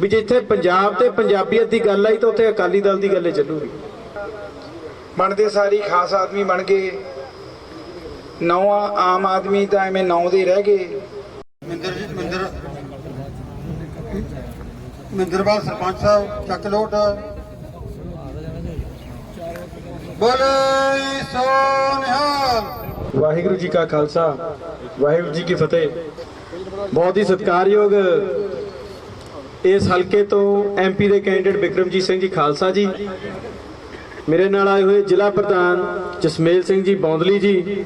ਵੀ ਜਿੱਥੇ ਪੰਜਾਬ ਤੇ ਪੰਜਾਬੀਅਤ ਦੀ ਗੱਲ ਆਈ ਤਾਂ ਉੱਥੇ ਅਕਾਲੀ ਦਲ ਦੀ ਗੱਲੇ ਚੱਲੂਗੀ। ਬਣਦੇ ਸਾਰੀ ਖਾਸ ਆਦਮੀ ਬਣ ਗਏ ਨੌਵਾਂ ਆਮ ਆਦਮੀ ਤਾਂ ਐਵੇਂ ਨੌ ਦੇ ਰਹਿ ਗਏ। ਮਿੰਦਰ ਜੀ ਮਿੰਦਰ ਮਿੰਦਰਵਾਲ ਸਰਪੰਚ ਸਾਹਿਬ ਚੱਕ ਲੋਟ। ਬੋਲੇ ਸੋ ਨਿਹਾਲ। ਵਾਹਿਗੁਰੂ ਜੀ ਕਾ ਖਾਲਸਾ ਵਾਹਿਗੁਰੂ ਜੀ ਕੀ ਫਤਿਹ। ਬਹੁਤ ਹੀ ਸਤਿਕਾਰਯੋਗ ਇਸ ਹਲਕੇ ਤੋਂ ਐਮਪੀ ਦੇ ਕੈਂਡੀਡੇਟ ਬਿਕਰਮਜੀਤ ਸਿੰਘ ਜੀ ਖਾਲਸਾ ਜੀ। ਮੇਰੇ ਨਾਲ ਆਏ ਹੋਏ ਜ਼ਿਲ੍ਹਾ ਪ੍ਰਧਾਨ ਜਸਮੇਲ ਸਿੰਘ ਜੀ ਬੌਂਦਲੀ ਜੀ।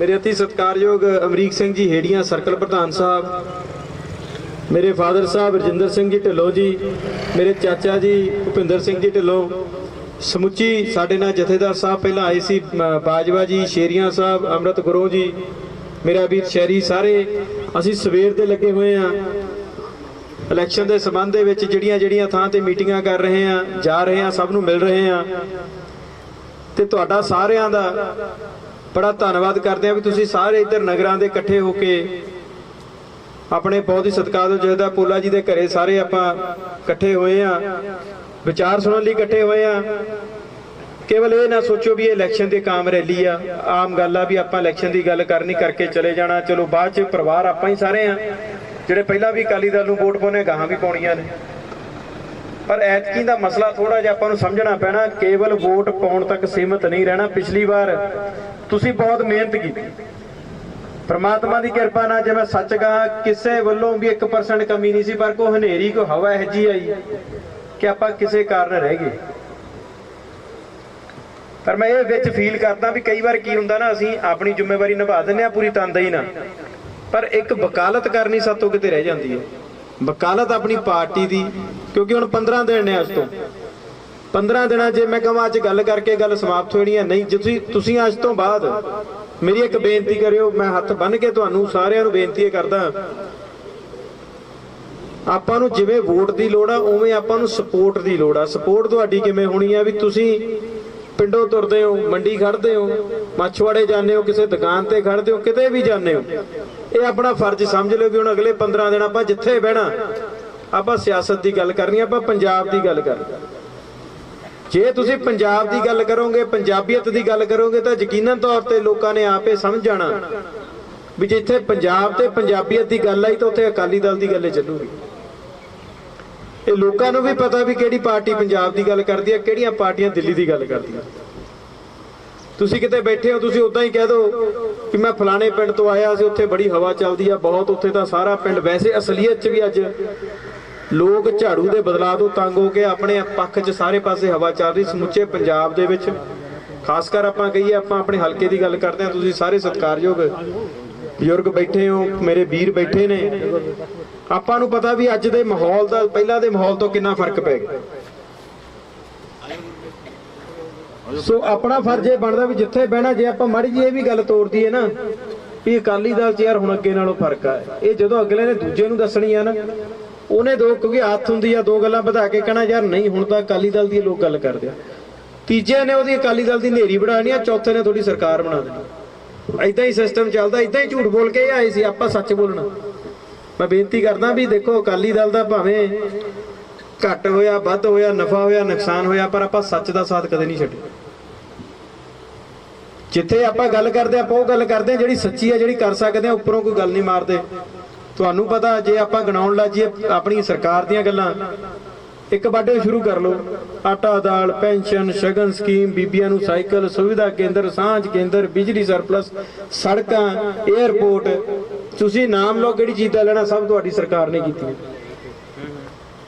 ਮੇਰੇ ਅਤੀ ਸਤਿਕਾਰਯੋਗ ਅਮਰੀਕ ਸਿੰਘ ਜੀ ਹੇੜੀਆਂ ਸਰਕਲ ਪ੍ਰਧਾਨ ਸਾਹਿਬ। ਮੇਰੇ ਫਾਦਰ ਸਾਹਿਬ ਰਜਿੰਦਰ ਸਿੰਘ ਜੀ ਢਿੱਲੋਂ ਜੀ। ਮੇਰੇ ਚਾਚਾ ਜੀ ਭੁਪਿੰਦਰ ਸਿੰਘ ਜੀ ਢਿੱਲੋਂ। ਸਮੁੱਚੀ ਸਾਡੇ ਨਾਲ ਜਥੇਦਾਰ ਸਾਹਿਬ ਪਹਿਲਾਂ ਆਏ ਸੀ ਬਾਜਵਾ ਜੀ, ਸ਼ੇਰੀਆਂ ਸਾਹਿਬ, ਅੰਮ੍ਰਿਤ ਗੁਰੂ ਜੀ। ਮੇਰਾ ਵੀਰ ਸ਼ਹਿਰੀ ਸਾਰੇ। ਅਸੀਂ ਸਵੇਰ ਦੇ ਲੱਗੇ ਹੋਏ ਆ ਇਲੈਕਸ਼ਨ ਦੇ ਸਬੰਧ ਦੇ ਵਿੱਚ ਜਿਹੜੀਆਂ ਜਿਹੜੀਆਂ ਥਾਂ ਤੇ ਮੀਟਿੰਗਾਂ ਕਰ ਰਹੇ ਆ ਜਾ ਰਹੇ ਆ ਸਭ ਨੂੰ ਮਿਲ ਰਹੇ ਆ ਤੇ ਤੁਹਾਡਾ ਸਾਰਿਆਂ ਦਾ ਬੜਾ ਧੰਨਵਾਦ ਕਰਦੇ ਆ ਵੀ ਤੁਸੀਂ ਸਾਰੇ ਇੱਧਰ ਨਗਰਾਂ ਦੇ ਇਕੱਠੇ ਹੋ ਕੇ ਆਪਣੇ ਬਹੁਤ ਹੀ ਸਤਿਕਾਰਯੋਗ ਜਥੇਦਾਰ ਪੋਲਾ ਜੀ ਦੇ ਘਰੇ ਸਾਰੇ ਆਪਾਂ ਇਕੱਠੇ ਹੋਏ ਆ ਵਿਚਾਰ ਸੁਣਨ ਲਈ ਇਕੱਠੇ ਹੋਏ ਆ ਕੇਵਲ ਇਹ ਨਾ ਸੋਚੋ ਵੀ ਇਹ ਇਲੈਕਸ਼ਨ ਦੀ ਕਾਮ ਰੈਲੀ ਆ। ਆਮ ਗੱਲ ਆ ਵੀ ਆਪਾਂ ਇਲੈਕਸ਼ਨ ਦੀ ਗੱਲ ਕਰਨੀ ਕਰਕੇ ਚਲੇ ਜਾਣਾ। ਚਲੋ ਬਾਅਦ ਚ ਪਰਿਵਾਰ ਆਪਾਂ ਹੀ ਸਾਰੇ ਆ ਜਿਹੜੇ ਪਹਿਲਾਂ ਵੀ ਅਕਾਲੀ ਦਲ ਨੂੰ ਵੋਟ ਪਾਉਣੇ, ਗਾਹਾਂ ਵੀ ਪਾਉਣੀਆਂ ਨੇ। ਪਰ ਐਤਕੀ ਦਾ ਮਸਲਾ ਥੋੜਾ ਜਿਹਾ ਆਪਾਂ ਨੂੰ ਸਮਝਣਾ ਪੈਣਾ, ਕੇਵਲ ਵੋਟ ਪਾਉਣ ਤੱਕ ਸੀਮਤ ਨਹੀਂ ਰਹਿਣਾ। ਪਿਛਲੀ ਵਾਰ ਤੁਸੀਂ ਬਹੁਤ ਮਿਹਨਤ ਕੀਤੀ। ਪ੍ਰਮਾਤਮਾ ਦੀ ਕਿਰਪਾ ਨਾਲ ਜੇ ਮੈਂ ਸੱਚ ਕਹਾਂ, ਕਿਸੇ ਵੱਲੋਂ ਵੀ 1% ਕਮੀ ਨਹੀਂ ਸੀ, ਪਰ ਕੋ ਹਨੇਰੀ ਕੋ ਹਵਾ ਇਹ ਜੀ ਆਈ ਕਿ ਆਪਾਂ ਕਿਸੇ ਕਾਰਨ ਰਹਿ ਗਏ। ਪਰ ਮੈਂ ਇਹ ਵਿੱਚ ਫੀਲ ਕਰਦਾ ਵੀ ਕਈ ਵਾਰ ਕੀ ਹੁੰਦਾ ਨਾ, ਅਸੀਂ ਆਪਣੀ ਜ਼ਿੰਮੇਵਾਰੀ ਨਿਭਾ ਦਿੰਦੇ ਆ ਪੂਰੀ ਤਨਦੇਹੀ ਨਾਲ। ਪਰ ਇੱਕ ਵਕਾਲਤ ਕਰਨੀ ਸਾਤੋਂ ਕਿਤੇ ਰਹਿ ਜਾਂਦੀ ਹੈ। ਵਕਾਲਤ ਆਪਣੀ ਪਾਰਟੀ ਦੀ, ਕਿਉਂਕਿ ਹੁਣ 15 ਦਿਨ ਨੇ ਅੱਜ ਤੋਂ। 15 ਦਿਨਾਂ ਜੇ ਮੈਂ ਕਹਾਂ ਅੱਜ ਗੱਲ ਕਰਕੇ ਗੱਲ ਸਮਾਪਤ ਹੋਣੀ ਹੈ, ਨਹੀਂ, ਜੇ ਤੁਸੀਂ ਅੱਜ ਤੋਂ ਬਾਅਦ ਮੇਰੀ ਇੱਕ ਬੇਨਤੀ ਕਰਿਓ, ਮੈਂ ਹੱਥ ਬੰਨ ਕੇ ਤੁਹਾਨੂੰ ਸਾਰਿਆਂ ਨੂੰ ਬੇਨਤੀ ਕਰਦਾ ਆਪਾਂ ਨੂੰ ਜਿਵੇਂ ਵੋਟ ਦੀ ਲੋੜ ਆ, ਉਵੇਂ ਆਪਾਂ ਨੂੰ ਸਪੋਰਟ ਦੀ ਲੋੜ ਆ। ਸਪੋਰਟ ਤੁਹਾਡੀ ਕਿਵੇਂ ਹੋਣੀ ਆ ਵੀ ਤੁਸੀਂ ਪਿੰਡੋਂ ਤੁਰਦੇ ਹੋ, ਮੰਡੀ ਖੜਦੇ ਹੋ, ਮੱਛਵਾੜੇ ਜਾਂਦੇ ਹੋ, ਕਿਸੇ ਦੁਕਾਨ ਤੇ ਖੜਦੇ ਹੋ, ਕਿਤੇ ਵੀ ਜਾਂਦੇ ਹੋ। ਇਹ ਆਪਣਾ ਫਰਜ਼ ਸਮਝ ਲਿਓ ਵੀ ਹੁਣ ਅਗਲੇ 15 ਦਿਨ ਆਪਾਂ ਜਿੱਥੇ ਬਹਿਣਾ, ਆਪਾਂ ਸਿਆਸਤ ਦੀ ਗੱਲ ਕਰਨੀ ਆਪਾਂ ਪੰਜਾਬ ਦੀ ਗੱਲ ਕਰਨੀ। ਜੇ ਤੁਸੀਂ ਪੰਜਾਬ ਦੀ ਗੱਲ ਕਰੋਗੇ, ਪੰਜਾਬੀਅਤ ਦੀ ਗੱਲ ਕਰੋਗੇ, ਤਾਂ ਯਕੀਨਨ ਤੌਰ ਤੇ ਲੋਕਾਂ ਨੇ ਆਪੇ ਸਮਝ ਜਾਣਾ ਵੀ ਜਿੱਥੇ ਪੰਜਾਬ ਤੇ ਪੰਜਾਬੀਅਤ ਦੀ ਗੱਲ ਆਈ ਤਾਂ ਉੱਥੇ ਅਕਾਲੀ ਦਲ ਦੀ ਗੱਲੇ ਚੱਲੂਗੀ। ਇਹ ਲੋਕਾਂ ਨੂੰ ਵੀ ਪਤਾ ਵੀ ਕਿਹੜੀ ਪਾਰਟੀ ਪੰਜਾਬ ਦੀ ਗੱਲ ਕਰਦੀ ਹੈ ਕਿਹੜੀਆਂ ਪਾਰਟੀਆਂ ਦਿੱਲੀ ਦੀ ਗੱਲ ਕਰਦੀਆਂ ਤੁਸੀਂ ਕਿਤੇ ਬੈਠੇ ਹੋ, ਤੁਸੀਂ ਉਦਾਂ ਹੀ ਕਹਿ ਦਿਓ ਕਿ ਮੈਂ ਫਲਾਣੇ ਪਿੰਡ ਤੋਂ ਆਇਆ ਸੀ, ਉੱਥੇ ਬੜੀ ਹਵਾ ਚੱਲਦੀ ਆ, ਬਹੁਤ ਉੱਥੇ ਤਾਂ ਸਾਰਾ ਪਿੰਡ, ਵੈਸੇ ਅਸਲੀਅਤ 'ਚ ਵੀ ਅੱਜ ਲੋਕ ਝਾੜੂ ਦੇ ਬਦਲਾਅ ਤੋਂ ਤੰਗ ਹੋ ਕੇ ਆਪਣੇ ਪੱਖ 'ਚ ਸਾਰੇ ਪਾਸੇ ਹਵਾ ਚੱਲ ਰਹੀ, ਸਮੁੱਚੇ ਪੰਜਾਬ ਦੇ ਵਿੱਚ। ਖਾਸ ਕਰ ਆਪਾਂ ਕਹੀਏ, ਆਪਾਂ ਆਪਣੇ ਹਲਕੇ ਦੀ ਗੱਲ ਕਰਦੇ ਹਾਂ, ਤੁਸੀਂ ਸਾਰੇ ਸਤਿਕਾਰਯੋਗ ਬਜ਼ੁਰਗ ਬੈਠੇ ਹੋ, ਮੇਰੇ ਵੀਰ ਬੈਠੇ ਨੇ। ਆਪਾਂ ਨੂੰ ਪਤਾ ਵੀ ਅੱਜ ਦੇ ਮਾਹੌਲ ਦਾ, ਪਹਿਲਾਂ ਦੇ ਮਾਹੌਲ ਤੋਂ ਕਿੰਨਾ ਫ਼ਰਕ ਪੈ ਗਿਆ। ਸੋ ਆਪਣਾ ਫਰਜ਼ ਇਹ ਬਣਦਾ ਵੀ ਜਿੱਥੇ ਬਹਿਣਾ, ਜੇ ਆਪਾਂ ਮਾੜੀ ਜੀ ਇਹ ਵੀ ਗੱਲ ਤੋੜਦੀ ਹੈ ਨਾ, ਵੀ ਅਕਾਲੀ ਦਲ 'ਚ ਯਾਰ ਹੁਣ ਅੱਗੇ ਨਾਲੋਂ ਫ਼ਰਕ ਆ। ਇਹ ਜਦੋਂ ਅਗਲੇ ਨੇ ਦੂਜੇ ਨੂੰ ਦੱਸਣੀ ਆ ਨਾ, ਉਹਨੇ ਦੋ ਕਿਉਂਕਿ ਹੱਥ ਹੁੰਦੀ ਆ ਦੋ ਗੱਲਾਂ ਵਧਾ ਕੇ ਕਹਿਣਾ, ਯਾਰ ਨਹੀਂ, ਹੁਣ ਤਾਂ ਅਕਾਲੀ ਦਲ ਦੀ ਲੋਕ ਗੱਲ ਕਰਦੇ ਆ। ਤੀਜੇ ਨੇ ਉਹਦੀ ਅਕਾਲੀ ਦਲ ਦੀ ਨੇਰੀ ਬਣਾਣੀ ਆ, ਚੌਥੇ ਨੇ ਥੋੜੀ ਸਰਕਾਰ ਬਣਾ ਦੇਣੀ। ਐਦਾਂ ਹੀ ਸਿਸਟਮ ਚੱਲਦਾ ਐਦਾਂ ਹੀ ਝੂਠ ਬੋਲ ਕੇ ਆਏ ਸੀ, ਆਪਾਂ ਸੱਚ ਬੋਲਣਾ। ਮੈਂ ਬੇਨਤੀ ਕਰਦਾ ਵੀ ਦੇਖੋ, ਅਕਾਲੀ ਦਲ ਦਾ ਭਾਵੇਂ ਘੱਟ ਹੋਇਆ, ਵੱਧ ਹੋਇਆ, ਨਫਾ ਹੋਇਆ, ਨੁਕਸਾਨ ਹੋਇਆ, ਪਰ ਆਪਾਂ ਸੱਚ ਦਾ ਸਾਥ ਕਦੇ ਨਹੀਂ ਛੱਡਿਆ ਜਿੱਥੇ ਆਪਾਂ ਗੱਲ ਕਰਦੇ ਆਪਾਂ ਉਹ ਗੱਲ ਕਰਦੇ ਹਾਂ ਜਿਹੜੀ ਸੱਚੀ ਆ, ਜਿਹੜੀ ਕਰ ਸਕਦੇ ਆ ਉੱਪਰੋਂ ਕੋਈ ਗੱਲ ਨਹੀਂ ਮਾਰਦੇ। ਤੁਹਾਨੂੰ ਪਤਾ ਜੇ ਆਪਾਂ ਗਣਾਉਣ ਲੱਗ ਲੱਜੀਏ ਆਪਣੀ ਸਰਕਾਰ ਦੀਆਂ ਗੱਲਾਂ, ਇੱਕ ਬਾਡੇ ਸ਼ੁਰੂ ਕਰ ਲਓ। ਆਟਾ, ਦਾਲ, ਪੈਨਸ਼ਨ, ਸ਼ਗਨ ਸਕੀਮ, ਬੀਬੀਆਂ ਨੂੰ ਸਾਈਕਲ, ਸੁਵਿਧਾ ਕੇਂਦਰ, ਸਾਂਝ ਕੇਂਦਰ, ਬਿਜਲੀ ਸਰਪਲਸ, ਸੜਕਾਂ 에ਅਰਪੋਰਟ ਤੁਸੀਂ ਨਾਮ ਲਓ ਕਿਹੜੀ ਚੀਜ਼ ਦਾ ਲੈਣਾ, ਸਭ ਤੁਹਾਡੀ ਸਰਕਾਰ ਨੇ ਕੀਤੀ।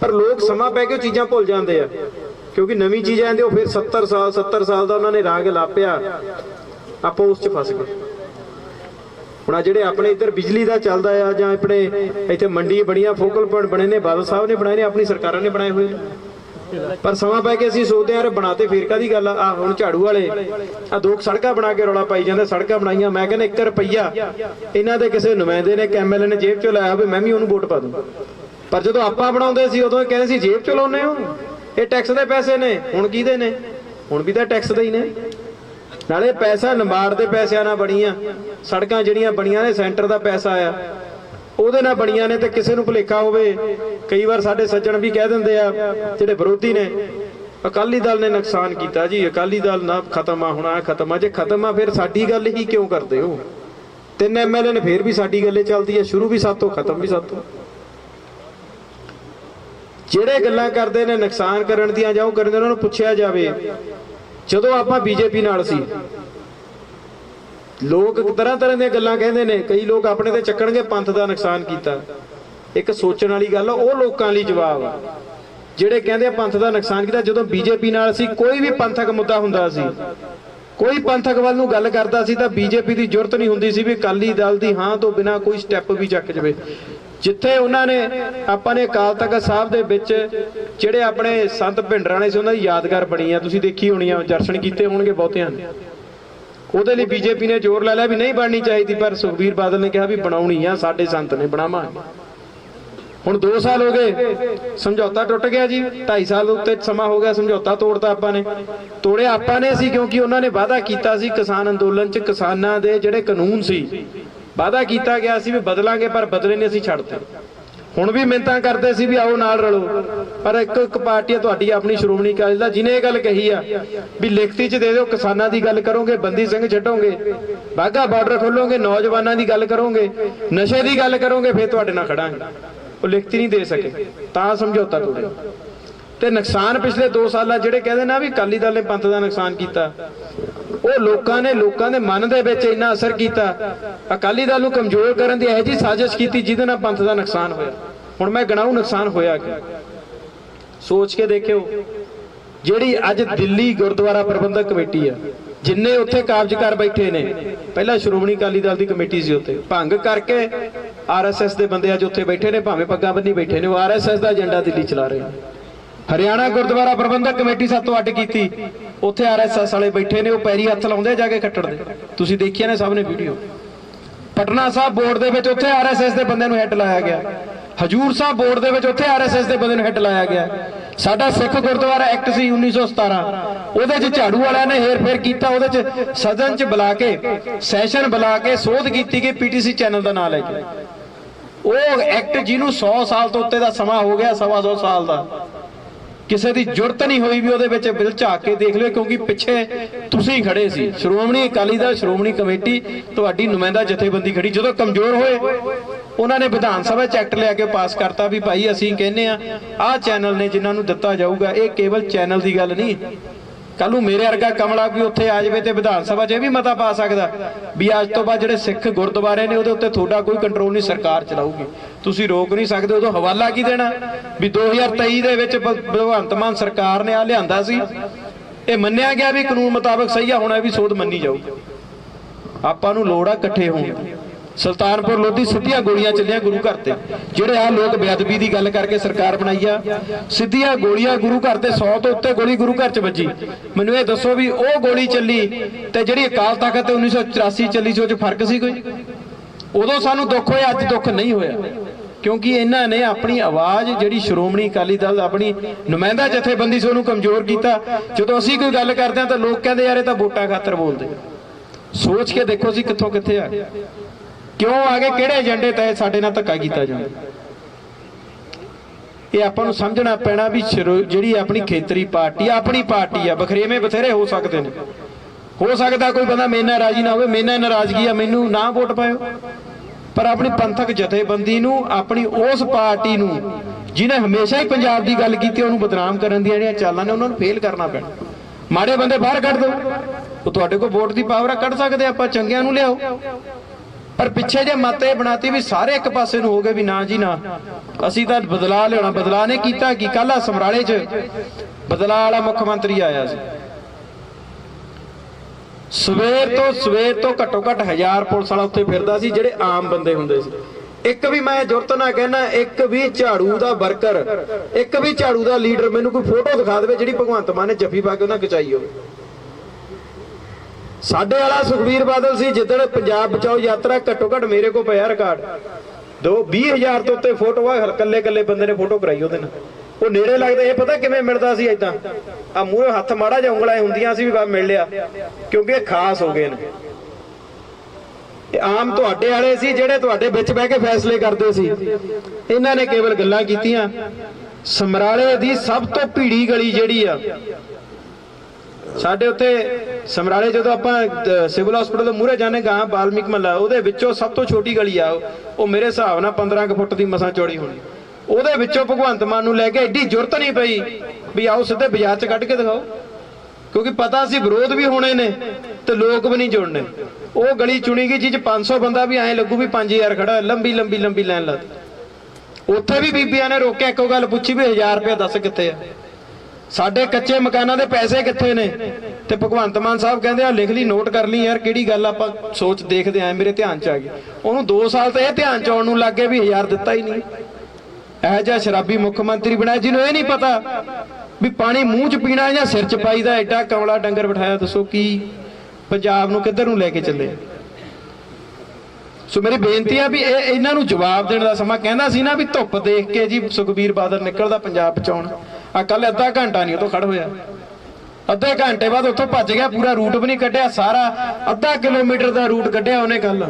ਪਰ ਲੋਕ ਸਮਾਂ ਪੈ ਕੇ ਉਹ ਚੀਜ਼ਾਂ ਭੁੱਲ ਜਾਂਦੇ ਆ। ਕਿਉਂਕਿ ਨਵੀਂ ਚੀਜ਼ ਆਂਦੇ ਉਹ ਫਿਰ 70 ਸਾਲ 70 ਸਾਲ ਦਾ ਉਹਨਾਂ ਨੇ ਰਾਗ ਲਾਪਿਆ। ਆਪਾਂ ਉਸ 'ਚ ਫਸ ਗਏ। ਹੁਣ ਆਹ ਜਿਹੜੇ ਆਪਣੇ ਇੱਧਰ ਬਿਜਲੀ ਦਾ ਚੱਲਦਾ ਆ ਜਾਂ ਆਪਣੇ ਇੱਥੇ ਮੰਡੀ ਬੜੀਆਂ ਫੋਕਲ ਪੁਆਇੰਟ ਬਣੇ ਨੇ, ਬਾਦਲ ਸਾਹਿਬ ਨੇ ਬਣਾਏ ਨੇ, ਆਪਣੀ ਸਰਕਾਰਾਂ ਨੇ ਬਣਾਏ ਹੋਏ ਪਰ ਸਮਾਂ ਪੈ ਕੇ ਅਸੀਂ ਸੋਚਦੇ ਯਾਰ ਬਣਾਤੇ ਫੇਰ ਕਾਦੀ ਗੱਲ ਆ? ਹੁਣ ਝਾੜੂ ਵਾਲੇ ਆ ਦੋ ਕੁ ਸੜਕਾਂ ਬਣਾ ਕੇ ਰੌਲਾ ਪਾਈ ਜਾਂਦੇ, ਸੜਕਾਂ ਬਣਾਈਆਂ। ਮੈਂ ਕਹਿੰਦਾ 1 ਰੁਪਈਆ ਇਹਨਾਂ ਦੇ ਕਿਸੇ ਨੁਮਾਇੰਦੇ ਨੇ ਐਮਐਲਏ ਨੇ ਜੇਬ ਚੋਂ ਲਾਇਆ ਹੋਵੇ, ਮੈਂ ਵੀ ਉਹਨੂੰ ਵੋਟ ਪਾ ਦੂੰ ਪਰ ਜਦੋਂ ਆਪਾਂ ਬਣਾਉਂਦੇ ਸੀ, ਉਦੋਂ ਇਹ ਕਹਿੰਦੇ ਸੀ, ਜੇਬ ਚੋਂ ਲਾਉਨੇ ਹੋ? ਇਹ ਟੈਕਸ ਦੇ ਪੈਸੇ ਨੇ, ਹੁਣ ਕਿਹਦੇ ਨੇ? ਹੁਣ ਵੀ ਤਾਂ ਟੈਕਸ ਦੇ ਹੀ ਨੇ। ਨਾਲੇ ਪੈਸਾ ਨੰਬਾਰ ਦੇ ਪੈਸਿਆਂ ਨਾਲ ਬਣੀਆਂ। ਸੜਕਾਂ ਜਿਹੜੀਆਂ ਬਣੀਆਂ ਨੇ, ਸੈਂਟਰ ਦਾ ਪੈਸਾ ਆ। ਉਹਦੇ ਨਾਲ ਬਣੀਆਂ ਨੇ ਤੇ ਕਿਸੇ ਨੂੰ ਭੁਲੇਖਾ ਹੋਵੇ। ਕਈ ਵਾਰ ਸਾਡੇ ਸੱਜਣ ਵੀ ਕਹਿ ਦਿੰਦੇ ਆ, ਜਿਹੜੇ ਵਿਰੋਧੀ ਨੇ, ਅਕਾਲੀ ਦਲ ਨੇ ਨੁਕਸਾਨ ਕੀਤਾ ਜੀ, ਅਕਾਲੀ ਦਲ ਨਾ ਖਤਮ ਆ, ਹੋਣਾ ਖਤਮ ਆ। ਜੇ ਖਤਮ ਆ, ਫਿਰ ਸਾਡੀ ਗੱਲ ਹੀ ਕਿਉਂ ਕਰਦੇ ਹੋ? ਤਿੰਨ ਐਮਐਲਏ ਨੇ ਫਿਰ ਵੀ ਸਾਡੀ ਗੱਲੇ ਚੱਲਦੀ ਆ, ਸ਼ੁਰੂ ਵੀ ਸਾਤੋਂ, ਖਤਮ ਵੀ ਸਾਤੋਂ। ਜਿਹੜੇ ਗੱਲਾਂ ਕਰਦੇ ਨੇ, ਨੁਕਸਾਨ ਕਰਨ ਦੀਆਂ ਜਾਂ ਉਹ ਕਰਨ ਉਹਨਾਂ ਨੂੰ ਪੁੱਛਿਆ ਜਾਵੇ। ਜਦੋਂ ਆਪਾਂ ਬੀਜੇਪੀ ਨਾਲ ਸੀ, ਲੋਕ ਤਰ੍ਹਾਂ ਤਰ੍ਹਾਂ ਦੀਆਂ ਗੱਲਾਂ ਕਹਿੰਦੇ ਨੇ, ਕਈ ਲੋਕ ਆਪਣੇ ਤੇ ਚੱਕਣਗੇ ਪੰਥ ਦਾ ਨੁਕਸਾਨ ਕੀਤਾ। ਇੱਕ ਸੋਚਣ ਵਾਲੀ ਗੱਲ ਉਹ ਲੋਕਾਂ ਲਈ ਜਵਾਬ ਆ। ਜਿਹੜੇ ਕਹਿੰਦੇ ਪੰਥ ਦਾ ਨੁਕਸਾਨ ਕੀਤਾ, ਜਦੋਂ ਬੀਜੇਪੀ ਨਾਲ ਸੀ, ਕੋਈ ਵੀ ਪੰਥਕ ਮੁੱਦਾ ਹੁੰਦਾ ਸੀ, ਕੋਈ ਪੰਥਕ ਵੱਲ ਨੂੰ ਗੱਲ ਕਰਦਾ ਸੀ, ਤਾਂ ਬੀਜੇਪੀ ਦੀ ਜ਼ਰੂਰਤ ਨਹੀਂ ਹੁੰਦੀ ਸੀ ਵੀ ਅਕਾਲੀ ਦਲ ਦੀ ਹਾਂ ਤੋਂ ਬਿਨਾ ਕੋਈ ਸਟੈਪ ਵੀ ਚੱਕ ਜਵੇ। ਜਿੱਥੇ ਉਹਨਾਂ ਨੇ, ਆਪਾਂ ਨੇ ਅਕਾਲ ਤਖਤ ਸਾਹਿਬ ਦੇ ਵਿੱਚ ਜਿਹੜੇ ਆਪਣੇ ਸੰਤ ਭਿੰਡਰਾਣੇ ਸੀ, ਉਹਨਾਂ ਦੀ ਯਾਦਗਾਰ ਬਣੀ ਆ। ਤੁਸੀਂ ਦੇਖੀ ਹੋਣੀ ਆ, ਦਰਸ਼ਨ ਕੀਤੇ ਹੋਣਗੇ ਬਹੁਤਿਆਂ ਨੇ। ਉਹਦੇ ਲਈ ਬੀਜੇਪੀ ਨੇ ਜ਼ੋਰ ਲਾ ਲਿਆ ਵੀ ਨਹੀਂ ਬਣਨੀ ਚਾਹੀਦੀ, ਪਰ ਸੁਖਬੀਰ ਬਾਦਲ ਨੇ ਕਿਹਾ ਵੀ ਬਣਾਉਣੀ ਆ, ਸਾਡੇ ਸੰਤ ਨੇ ਬਣਾਵਾਂਗੇ। ਹੁਣ 2 ਸਾਲ ਹੋ ਗਏ, ਸਮਝੌਤਾ ਟੁੱਟ ਗਿਆ ਜੀ 2.5 ਸਾਲ ਉੱਤੇ ਸਮਾਂ ਹੋ ਗਿਆ, ਸਮਝੌਤਾ ਤੋੜਤਾ ਆਪਾਂ ਨੇ। ਤੋੜਿਆ ਆਪਾਂ ਨੇ ਸੀ ਕਿਉਂਕਿ ਉਹਨਾਂ ਨੇ ਵਾਅਦਾ ਕੀਤਾ ਸੀ ਕਿਸਾਨ ਅੰਦੋਲਨ 'ਚ ਕਿਸਾਨਾਂ ਦੇ ਜਿਹੜੇ ਕਾਨੂੰਨ ਸੀ ਵਾਅਦਾ ਕੀਤਾ ਗਿਆ ਸੀ ਵੀ ਬਦਲਾਂਗੇ, ਪਰ ਬਦਲੇ ਨਹੀਂ ਅਸੀਂ ਛੱਡਦੇ ਹੁਣ ਵੀ ਮਿੰਤਾਂ ਕਰਦੇ ਸੀ ਵੀ ਆਓ ਨਾਲ ਰਲੋ। ਪਰ ਇੱਕ ਇੱਕ ਪਾਰਟੀ ਆ ਤੁਹਾਡੀ, ਆਪਣੀ ਸ਼੍ਰੋਮਣੀ ਅਕਾਲੀ ਦਲ, ਜਿਹਨੇ ਇਹ ਗੱਲ ਕਹੀ ਆ ਵੀ ਲਿਖਤੀ 'ਚ ਦੇ ਦਿਓ, ਕਿਸਾਨਾਂ ਦੀ ਗੱਲ ਕਰੋਗੇ, ਬੰਦੀ ਸਿੰਘ ਛੱਡੋਗੇ ਬਾਗਾ ਬਾਰਡਰ ਖੋਲੋਗੇ, ਨੌਜਵਾਨਾਂ ਦੀ ਗੱਲ ਕਰੋਗੇ, ਨਸ਼ੇ ਦੀ ਗੱਲ ਕਰੋਗੇ, ਫਿਰ ਤੁਹਾਡੇ ਨਾਲ ਖੜਾਂਗੇ। ਉਹ ਲਿਖਤੀ ਨਹੀਂ ਦੇ ਸਕੇ। ਤਾਂ ਸਮਝੌਤਾ ਤੋੜਿਆ। ਤੇ ਨੁਕਸਾਨ ਪਿਛਲੇ 2 ਸਾਲਾਂ, ਜਿਹੜੇ ਕਹਿੰਦੇ ਨਾ ਵੀ ਅਕਾਲੀ ਦਲ ਨੇ ਪੰਥ ਦਾ ਨੁਕਸਾਨ ਕੀਤਾ ਉਹ ਲੋਕਾਂ ਨੇ ਲੋਕਾਂ ਦੇ ਮਨ ਦੇ ਵਿੱਚ ਇੰਨਾ ਅਸਰ ਕੀਤਾ। ਅਕਾਲੀ ਦਲ ਨੂੰ ਕਮਜ਼ੋਰ ਕਰਨ ਦੀ ਇਹੋ ਜੀ ਸਾਜ਼ਿਸ਼ ਕੀਤੀ ਜਿਹਦੇ ਨਾਲ ਪੰਥ ਦਾ ਨੁਕਸਾਨ ਹੋਇਆ। ਹੁਣ ਮੈਂ ਗਣਾਉ ਨੁਕਸਾਨ ਹੋਇਆ ਕੀ ਸੋਚ ਕੇ ਦੇਖਿਓ, ਜਿਹੜੀ ਅੱਜ ਦਿੱਲੀ ਗੁਰਦੁਆਰਾ ਪ੍ਰਬੰਧਕ ਕਮੇਟੀ ਆ, ਜਿੰਨੇ ਉੱਥੇ ਕਾਬਜ ਕਰ ਬੈਠੇ ਨੇ, ਪਹਿਲਾਂ ਸ਼੍ਰੋਮਣੀ ਅਕਾਲੀ ਦਲ ਦੀ ਕਮੇਟੀ ਸੀ ਉੱਥੇ। ਭੰਗ ਕਰਕੇ ਆਰਐਸਐਸ ਦੇ ਬੰਦੇ ਅੱਜ ਉੱਥੇ ਬੈਠੇ ਨੇ, ਭਾਵੇਂ ਪੱਗਾਂ ਬੰਨੀ ਬੈਠੇ ਨੇ, ਉਹ ਆਰਐਸਐਸ ਦਾ ਏਜੰਡਾ ਦਿੱਲੀ ਚਲਾ ਰਹੇ ਨੇ। ਹਰਿਆਣਾ ਗੁਰਦੁਆਰਾ ਪ੍ਰਬੰਧਕ ਕਮੇਟੀ ਸਾਤੋਂ ਅੱਡ ਕੀਤੀ। ਉੱਥੇ ਆਰਐਸਐਸ ਵਾਲੇ ਬੈਠੇ ਨੇ, ਉਹ ਪੈਰੀ ਹੱਥ ਲਾਉਂਦੇ ਜਾ ਕੇ ਖੱਟੜ ਦੇ। ਤੁਸੀਂ ਦੇਖਿਆ ਨੇ ਸਾਹਮਣੇ ਵੀਡੀਓ ਪਟਨਾ ਸਾਹਿਬ ਬੋਰਡ ਦੇ ਵਿੱਚ ਉੱਥੇ ਆਰਐਸਐਸ ਦੇ ਬੰਦੇ ਨੂੰ ਹੈੱਡ ਲਾਇਆ ਗਿਆ। ਹਜੂਰ ਸਾਹਿਬ ਬੋਰਡ ਦੇ ਵਿੱਚ ਉੱਥੇ ਆਰਐਸਐਸ ਦੇ ਬੰਦੇ ਨੂੰ ਹੈੱਡ ਲਾਇਆ ਗਿਆ। ਸਾਡਾ ਸਿੱਖ ਗੁਰਦੁਆਰਾ ਐਕਟ ਸੀ 1917 ਉਹਦੇ 'ਚ ਝਾੜੂ ਵਾਲਿਆਂ ਨੇ ਹੇਰ-ਫੇਰ ਕੀਤਾ, ਉਹਦੇ 'ਚ ਸਦਨ 'ਚ ਬੁਲਾ ਕੇ ਸੈਸ਼ਨ ਬੁਲਾ ਕੇ ਸੋਧ ਕੀਤੀ ਕਿ ਪੀਟੀਸੀ ਚੈਨਲ ਦਾ ਨਾਂ ਲੈ ਕੇ। ਉਹ ਐਕਟ ਜਿਹਨੂੰ 100 ਸਾਲ ਤੋਂ ਉੱਤੇ ਦਾ ਸਮਾਂ ਹੋ ਗਿਆ, ਸਵਾ 100 ਸਾਲ ਦਾ। ਕਿਸੇ ਦੀ ਜੁਰਤ ਨਹੀਂ ਹੋਈ ਵੀ ਉਹਦੇ ਵਿੱਚ ਬਿਲ ਝਾਕ ਕੇ ਦੇਖ ਲਿਓ, ਕਿਉਂਕਿ ਪਿੱਛੇ ਤੁਸੀਂ ਖੜੇ ਸੀ। ਸ਼੍ਰੋਮਣੀ ਅਕਾਲੀ ਦਲ, ਸ਼੍ਰੋਮਣੀ ਕਮੇਟੀ, ਤੁਹਾਡੀ ਨੁਮਾਇੰਦਾ ਜਥੇਬੰਦੀ ਖੜੀ। ਜਦੋਂ ਕਮਜ਼ੋਰ ਹੋਏ, ਉਹਨਾਂ ਨੇ ਵਿਧਾਨ ਸਭਾ ਚ ਐਕਟ ਲਿਆ ਕੇ ਪਾਸ ਕਰਤਾ ਵੀ ਭਾਈ ਅਸੀਂ ਕਹਿੰਨੇ ਆ ਆਹ ਚੈਨਲ ਨੇ ਜਿਨ੍ਹਾਂ ਨੂੰ ਦਿੱਤਾ ਜਾਊਗਾ, ਇਹ ਕੇਵਲ ਚੈਨਲ ਦੀ ਗੱਲ ਨਹੀਂ ਕੱਲੂ ਮੇਰੇ ਵਰਗਾ ਕਮਲਾ ਕੋਈ ਉੱਥੇ ਆ ਜਾਵੇ ਤੇ ਵਿਧਾਨ ਸਭਾ 'ਚ ਇਹ ਵੀ ਮਤਾ ਪਾ ਸਕਦਾ ਵੀ ਅੱਜ ਤੋਂ ਬਾਅਦ ਜਿਹੜੇ ਸਿੱਖ ਗੁਰਦੁਆਰੇ ਨੇ ਉਹਦੇ ਉੱਤੇ ਤੁਹਾਡਾ ਕੋਈ ਕੰਟਰੋਲ ਨਹੀਂ ਸਰਕਾਰ ਚਲਾਊਗੀ। ਤੁਸੀਂ ਰੋਕ ਨਹੀਂ ਸਕਦੇ ਉਦੋਂ ਹਵਾਲਾ ਕੀ ਦੇਣਾ? ਵੀ 2023 ਦੇ ਵਿੱਚ ਭਗਵੰਤ ਮਾਨ ਸਰਕਾਰ ਨੇ ਆ ਲਿਆਂਦਾ ਸੀ। ਇਹ ਮੰਨਿਆ ਗਿਆ ਵੀ ਕਾਨੂੰਨ ਮੁਤਾਬਕ ਸਹੀ ਆ, ਹੁਣ ਇਹ ਵੀ ਸੋਧ ਮੰਨੀ ਜਾਊ। ਆਪਾਂ ਨੂੰ ਲੋੜ ਆ ਇਕੱਠੇ ਹੋਣ ਦੀ। ਸੁਲਤਾਨਪੁਰ ਲੋਧੀ ਸਿੱਧੀਆਂ ਗੋਲੀਆਂ ਚੱਲੀਆਂ ਗੁਰੂ ਘਰ ਤੇ। ਜਿਹੜੇ ਆ ਲੋਕ ਬੇਅਦਬੀ ਦੀ ਗੱਲ ਕਰਕੇ ਸਰਕਾਰ ਬਣਾਈ ਆ, ਸਿੱਧੀਆਂ ਗੋਲੀਆਂ ਗੁਰੂ ਘਰ ਤੇ 100 ਤੋਂ ਉੱਤੇ ਗੋਲੀ ਗੁਰੂ ਘਰ ਚ ਵੱਜੀ। ਮੈਨੂੰ ਇਹ ਦੱਸੋ ਵੀ ਉਹ ਗੋਲੀ ਚੱਲੀ ਤੇ ਜਿਹੜੀ ਅਕਾਲ ਤਖਤ ਤੇ 1984 ਚੱਲੀ ਸੀ, ਉਹ ਚ ਫ਼ਰਕ ਸੀ ਕੋਈ? ਉਦੋਂ ਸਾਨੂੰ ਦੁੱਖ ਹੋਇਆ, ਅੱਜ ਦੁੱਖ ਨਹੀਂ ਹੋਇਆ। ਕਿਉਂਕਿ ਇਹਨਾਂ ਨੇ ਆਪਣੀ ਆਵਾਜ਼, ਜਿਹੜੀ ਸ਼੍ਰੋਮਣੀ ਅਕਾਲੀ ਦਲ, ਆਪਣੀ ਨੁਮਾਇੰਦਾ ਜਥੇਬੰਦੀ ਸੀ, ਉਹਨੂੰ ਕਮਜ਼ੋਰ ਕੀਤਾ। ਜਦੋਂ ਅਸੀਂ ਕੋਈ ਗੱਲ ਕਰਦੇ ਹਾਂ ਤਾਂ ਲੋਕ ਕਹਿੰਦੇ, ਯਾਰ ਇਹ ਤਾਂ ਵੋਟਾਂ ਖਾਤਰ ਬੋਲਦੇ। ਸੋਚ ਕੇ ਦੇਖੋ ਅਸੀਂ ਕਿੱਥੋਂ ਕਿੱਥੇ ਆ। ਕਿਉਂ ਆ ਗਏ? ਕਿਹੜੇ ਏਜੰਡੇ ਤਹਿਤ ਸਾਡੇ ਨਾਲ ਧੱਕਾ ਕੀਤਾ ਜਾਂਦਾ? ਇਹ ਆਪਾਂ ਨੂੰ ਸਮਝਣਾ ਪੈਣਾ ਵੀ ਜਿਹੜੀ ਆਪਣੀ ਖੇਤਰੀ ਪਾਰਟੀ ਆ ਆਪਣੀ ਪਾਰਟੀ ਆ ਬਖਰੇਵੇਂ ਬਥੇਰੇ ਹੋ ਸਕਦੇ ਨੇ। ਹੋ ਸਕਦਾ ਕੋਈ ਬੰਦਾ ਮੇਰੇ ਨਾਲ ਰਾਜੀ ਨਾ ਹੋਵੇ, ਮੇਰੇ ਨਾਲ ਨਾਰਾਜ਼ਗੀ ਆ, ਮੈਨੂੰ ਨਾ ਵੋਟ ਪਾਇਓ। ਪਰ ਆਪਣੀ ਪੰਥਕ ਜਥੇਬੰਦੀ ਨੂੰ, ਆਪਣੀ ਉਸ ਪਾਰਟੀ ਨੂੰ, ਜਿਹਨੇ ਹਮੇਸ਼ਾ ਹੀ ਪੰਜਾਬ ਦੀ ਗੱਲ ਕੀਤੀ, ਉਹਨੂੰ ਬਦਨਾਮ ਕਰਨ ਦੀਆਂ ਜਿਹੜੀਆਂ ਚਾਲਾਂ ਨੇ, ਉਹਨਾਂ ਨੂੰ ਫੇਲ ਕਰਨਾ ਪੈਣਾ। ਮਾੜੇ ਬੰਦੇ ਬਾਹਰ ਕੱਢ ਦਿਓ। ਉਹ ਤੁਹਾਡੇ ਕੋਲ ਵੋਟ ਦੀ ਪਾਵਰ ਆ, ਕੱਢ ਸਕਦੇ ਆਪਾਂ ਚੰਗਿਆਂ ਨੂੰ ਲਿਆਓ। ਪਰ ਪਿੱਛੇ ਜੇ ਮਤ ਇਹ ਬਣਾਤੀ ਵੀ ਸਾਰੇ ਇੱਕ ਪਾਸੇ ਨੂੰ ਹੋ ਗਏ ਵੀ ਨਾ ਜੀ ਨਾ। ਅਸੀਂ ਤਾਂ ਬਦਲਾ ਲਿਆਉਣਾ ਬਦਲਾ ਨੇ ਕੀਤਾ ਕੀ ਕੱਲ ਆ ਸਮਰਾਲੇ 'ਚ ਬਦਲਾ ਵਾਲਾ ਮੁੱਖ ਮੰਤਰੀ ਆਇਆ ਸੀ। ਸਵੇਰ ਤੋਂ ਸਵੇਰ ਤੋਂ ਘੱਟੋ ਘੱਟ ਹਜ਼ਾਰ ਪੁਲਿਸ ਵਾਲਾ ਉੱਥੇ ਫਿਰਦਾ ਸੀ, ਜਿਹੜੇ ਆਮ ਬੰਦੇ ਹੁੰਦੇ ਸੀ। ਇੱਕ ਵੀ ਮੈਂ ਜੁਰਤ ਨਾ ਕਹਿਣਾ ਇੱਕ ਵੀ ਝਾੜੂ ਦਾ ਵਰਕਰ, ਇੱਕ ਵੀ ਝਾੜੂ ਦਾ ਲੀਡਰ ਮੈਨੂੰ ਕੋਈ ਫੋਟੋ ਦਿਖਾ ਦੇਵੇ ਜਿਹੜੀ ਭਗਵੰਤ ਮਾਨ ਨੇ ਜੱਫੀ ਪਾ ਕੇ ਉਹਨਾਂ ਖਿਚਾਈ ਹੋਵੇ। ਸਾਡੇ ਵਾਲਾ ਸੁਖਵੀਰ ਬਾਦਲ ਸੀ ਜਿੱਦਣ ਪੰਜਾਬ ਬਚਾਓ ਯਾਤਰਾ ਘੱਟੋ ਘੱਟ ਮੇਰੇ ਕੋਲ ਪਿਆ ਰਿਕਾਰਡ ਦੋ 20000 ਤੋਂ ਉੱਤੇ ਫੋਟੋ ਆ ਕੱਲੇ ਕੱਲੇ ਬੰਦੇ ਨੇ ਫੋਟੋ ਕਰਾਈ ਉਹਦੇ ਨਾਲ। ਉਹ ਨੇੜੇ ਲੱਗਦਾ, ਇਹ ਪਤਾ ਕਿਵੇਂ ਮਿਲਦਾ ਸੀ ਇਦਾਂ ਆ ਮੂਹਰੇ ਹੱਥ ਮਾੜਾ ਜਿਹਾ ਉਂਗਲਾਂ ਹੁੰਦੀਆਂ ਸੀ ਵੀ ਬਾ ਮਿਲ ਲਿਆ, ਕਿਉਂਕਿ ਇਹ ਖਾਸ ਹੋ ਗਏ ਨੇ। ਇਹ ਆਮ ਤੁਹਾਡੇ ਵਾਲੇ ਸੀ, ਜਿਹੜੇ ਤੁਹਾਡੇ ਵਿੱਚ ਬਹਿ ਕੇ ਫੈਸਲੇ ਕਰਦੇ ਸੀ। ਇਹਨਾਂ ਨੇ ਕੇਵਲ ਗੱਲਾਂ ਕੀਤੀਆਂ। ਸਮਰਾਲੇ ਦੀ ਸਭ ਤੋਂ ਭੀੜੀ ਗਲੀ ਜਿਹੜੀ ਆ ਸਾਡੇ ਉੱਥੇ ਸਮਰਾਲੇ ਜਦੋਂ ਆਪਾਂ ਸਿਵਲ ਹਸਪੀਟਲ ਤੋਂ ਮੂਹਰੇ ਜਾਣੇ ਗਾਂ, ਬਾਲਮੀਕ ਮਹੱਲਾ, ਉਹਦੇ ਵਿੱਚੋਂ ਸਭ ਤੋਂ ਛੋਟੀ ਗਲੀ ਆ, ਉਹ। ਮੇਰੇ ਹਿਸਾਬ ਨਾਲ 15 ਕੁ ਫੁੱਟ ਦੀ ਮਸਾਂ ਚੌੜੀ ਹੋਣੀ। ਉਹਦੇ ਵਿੱਚੋਂ ਭਗਵੰਤ ਮਾਨ ਨੂੰ ਲੈ ਕੇ ਐਡੀ ਜ਼ਰੂਰਤ ਨਹੀਂ ਪਈ ਵੀ ਆਓ ਸਿੱਧੇ ਬਾਜ਼ਾਰ 'ਚ ਕੱਢ ਕੇ ਦਿਖਾਓ। ਕਿਉਂਕਿ ਪਤਾ ਸੀ ਵਿਰੋਧ ਵੀ ਹੋਣੇ ਨੇ ਤੇ ਲੋਕ ਵੀ ਨਹੀਂ ਜੁੜਨੇ। ਉਹ ਗਲੀ ਚੁਣੀ ਗਈ ਜਿਹ 'ਚ 500 ਬੰਦਾ ਵੀ ਐਂ ਲੱਗੂ ਵੀ 5000 ਖੜਾ ਲੰਬੀ ਲੰਬੀ ਲੰਬੀ ਲਾਈਨ ਲੱਗ ਉੱਥੇ ਵੀ ਬੀਬੀਆਂ ਨੇ ਰੋਕਿਆ, ਇੱਕੋ ਗੱਲ ਪੁੱਛੀ ਵੀ 1000 ਰੁਪਏ ਦੱਸ ਕਿੱਥੇ ਆ? ਸਾਡੇ ਕੱਚੇ ਮਕਾਨਾਂ ਦੇ ਪੈਸੇ ਕਿੱਥੇ ਨੇ? ਤੇ ਭਗਵੰਤ ਮਾਨ ਸਾਹਿਬ ਕਹਿੰਦੇ ਆ, ਲਿਖ ਲਈ, ਨੋਟ ਕਰ ਲਈ ਯਾਰ, ਕਿਹੜੀ ਗੱਲ ਆਪਾਂ ਸੋਚ ਦੇਖਦੇ ਆਂ ਮੇਰੇ ਧਿਆਨ ਚ ਆ ਗਈ। ਉਹਨੂੰ 2 ਸਾਲ ਤਾਂ ਇਹ ਧਿਆਨ ਚ ਆਉਣ ਨੂੰ ਲੱਗੇ ਵੀ 1000 ਦਿੱਤਾ ਹੀ ਨਹੀਂ। ਇਹੋ ਜਿਹਾ ਸ਼ਰਾਬੀ ਮੁੱਖ ਮੰਤਰੀ ਬਣਾਇਆ, ਜਿਹਨੂੰ ਇਹ ਨਹੀਂ ਪਤਾ ਵੀ ਪਾਣੀ ਮੂੰਹ ਚ ਪੀਣਾ ਜਾਂ ਸਿਰ ਚ ਪਾਈਦਾ, ਐਡਾ ਕਮਲਾ ਡੰਗਰ ਬਿਠਾਇਆ, ਦੱਸੋ ਕੀ ਪੰਜਾਬ ਨੂੰ ਕਿੱਧਰ ਨੂੰ ਲੈ ਕੇ ਚੱਲੇ? ਸੋ ਮੇਰੀ ਬੇਨਤੀ ਆ ਵੀ ਇਹ ਇਹਨਾਂ ਨੂੰ ਜਵਾਬ ਦੇਣ ਦਾ ਸਮਾਂ ਕਹਿੰਦਾ ਸੀ ਨਾ ਵੀ ਧੁੱਪ ਦੇਖ ਕੇ ਜੀ ਸੁਖਬੀਰ ਬਾਦਲ ਨਿਕਲਦਾ ਪੰਜਾਬ ਬਚਾਉਣ ਆ ਕੱਲ ਅੱਧਾ ਘੰਟਾ ਨਹੀਂ ਉਹ ਖੜ ਹੋਇਆ। ਅੱਧੇ ਘੰਟੇ ਬਾਅਦ ਉੱਥੋਂ ਭੱਜ ਗਿਆ, ਪੂਰਾ ਰੂਟ ਵੀ ਨਹੀਂ ਕੱਢਿਆ, ਸਾਰਾ ਅੱਧਾ ਕਿਲੋਮੀਟਰ ਦਾ ਰੂਟ ਕੱਢਿਆ ਉਹਨੇ ਕੱਲ।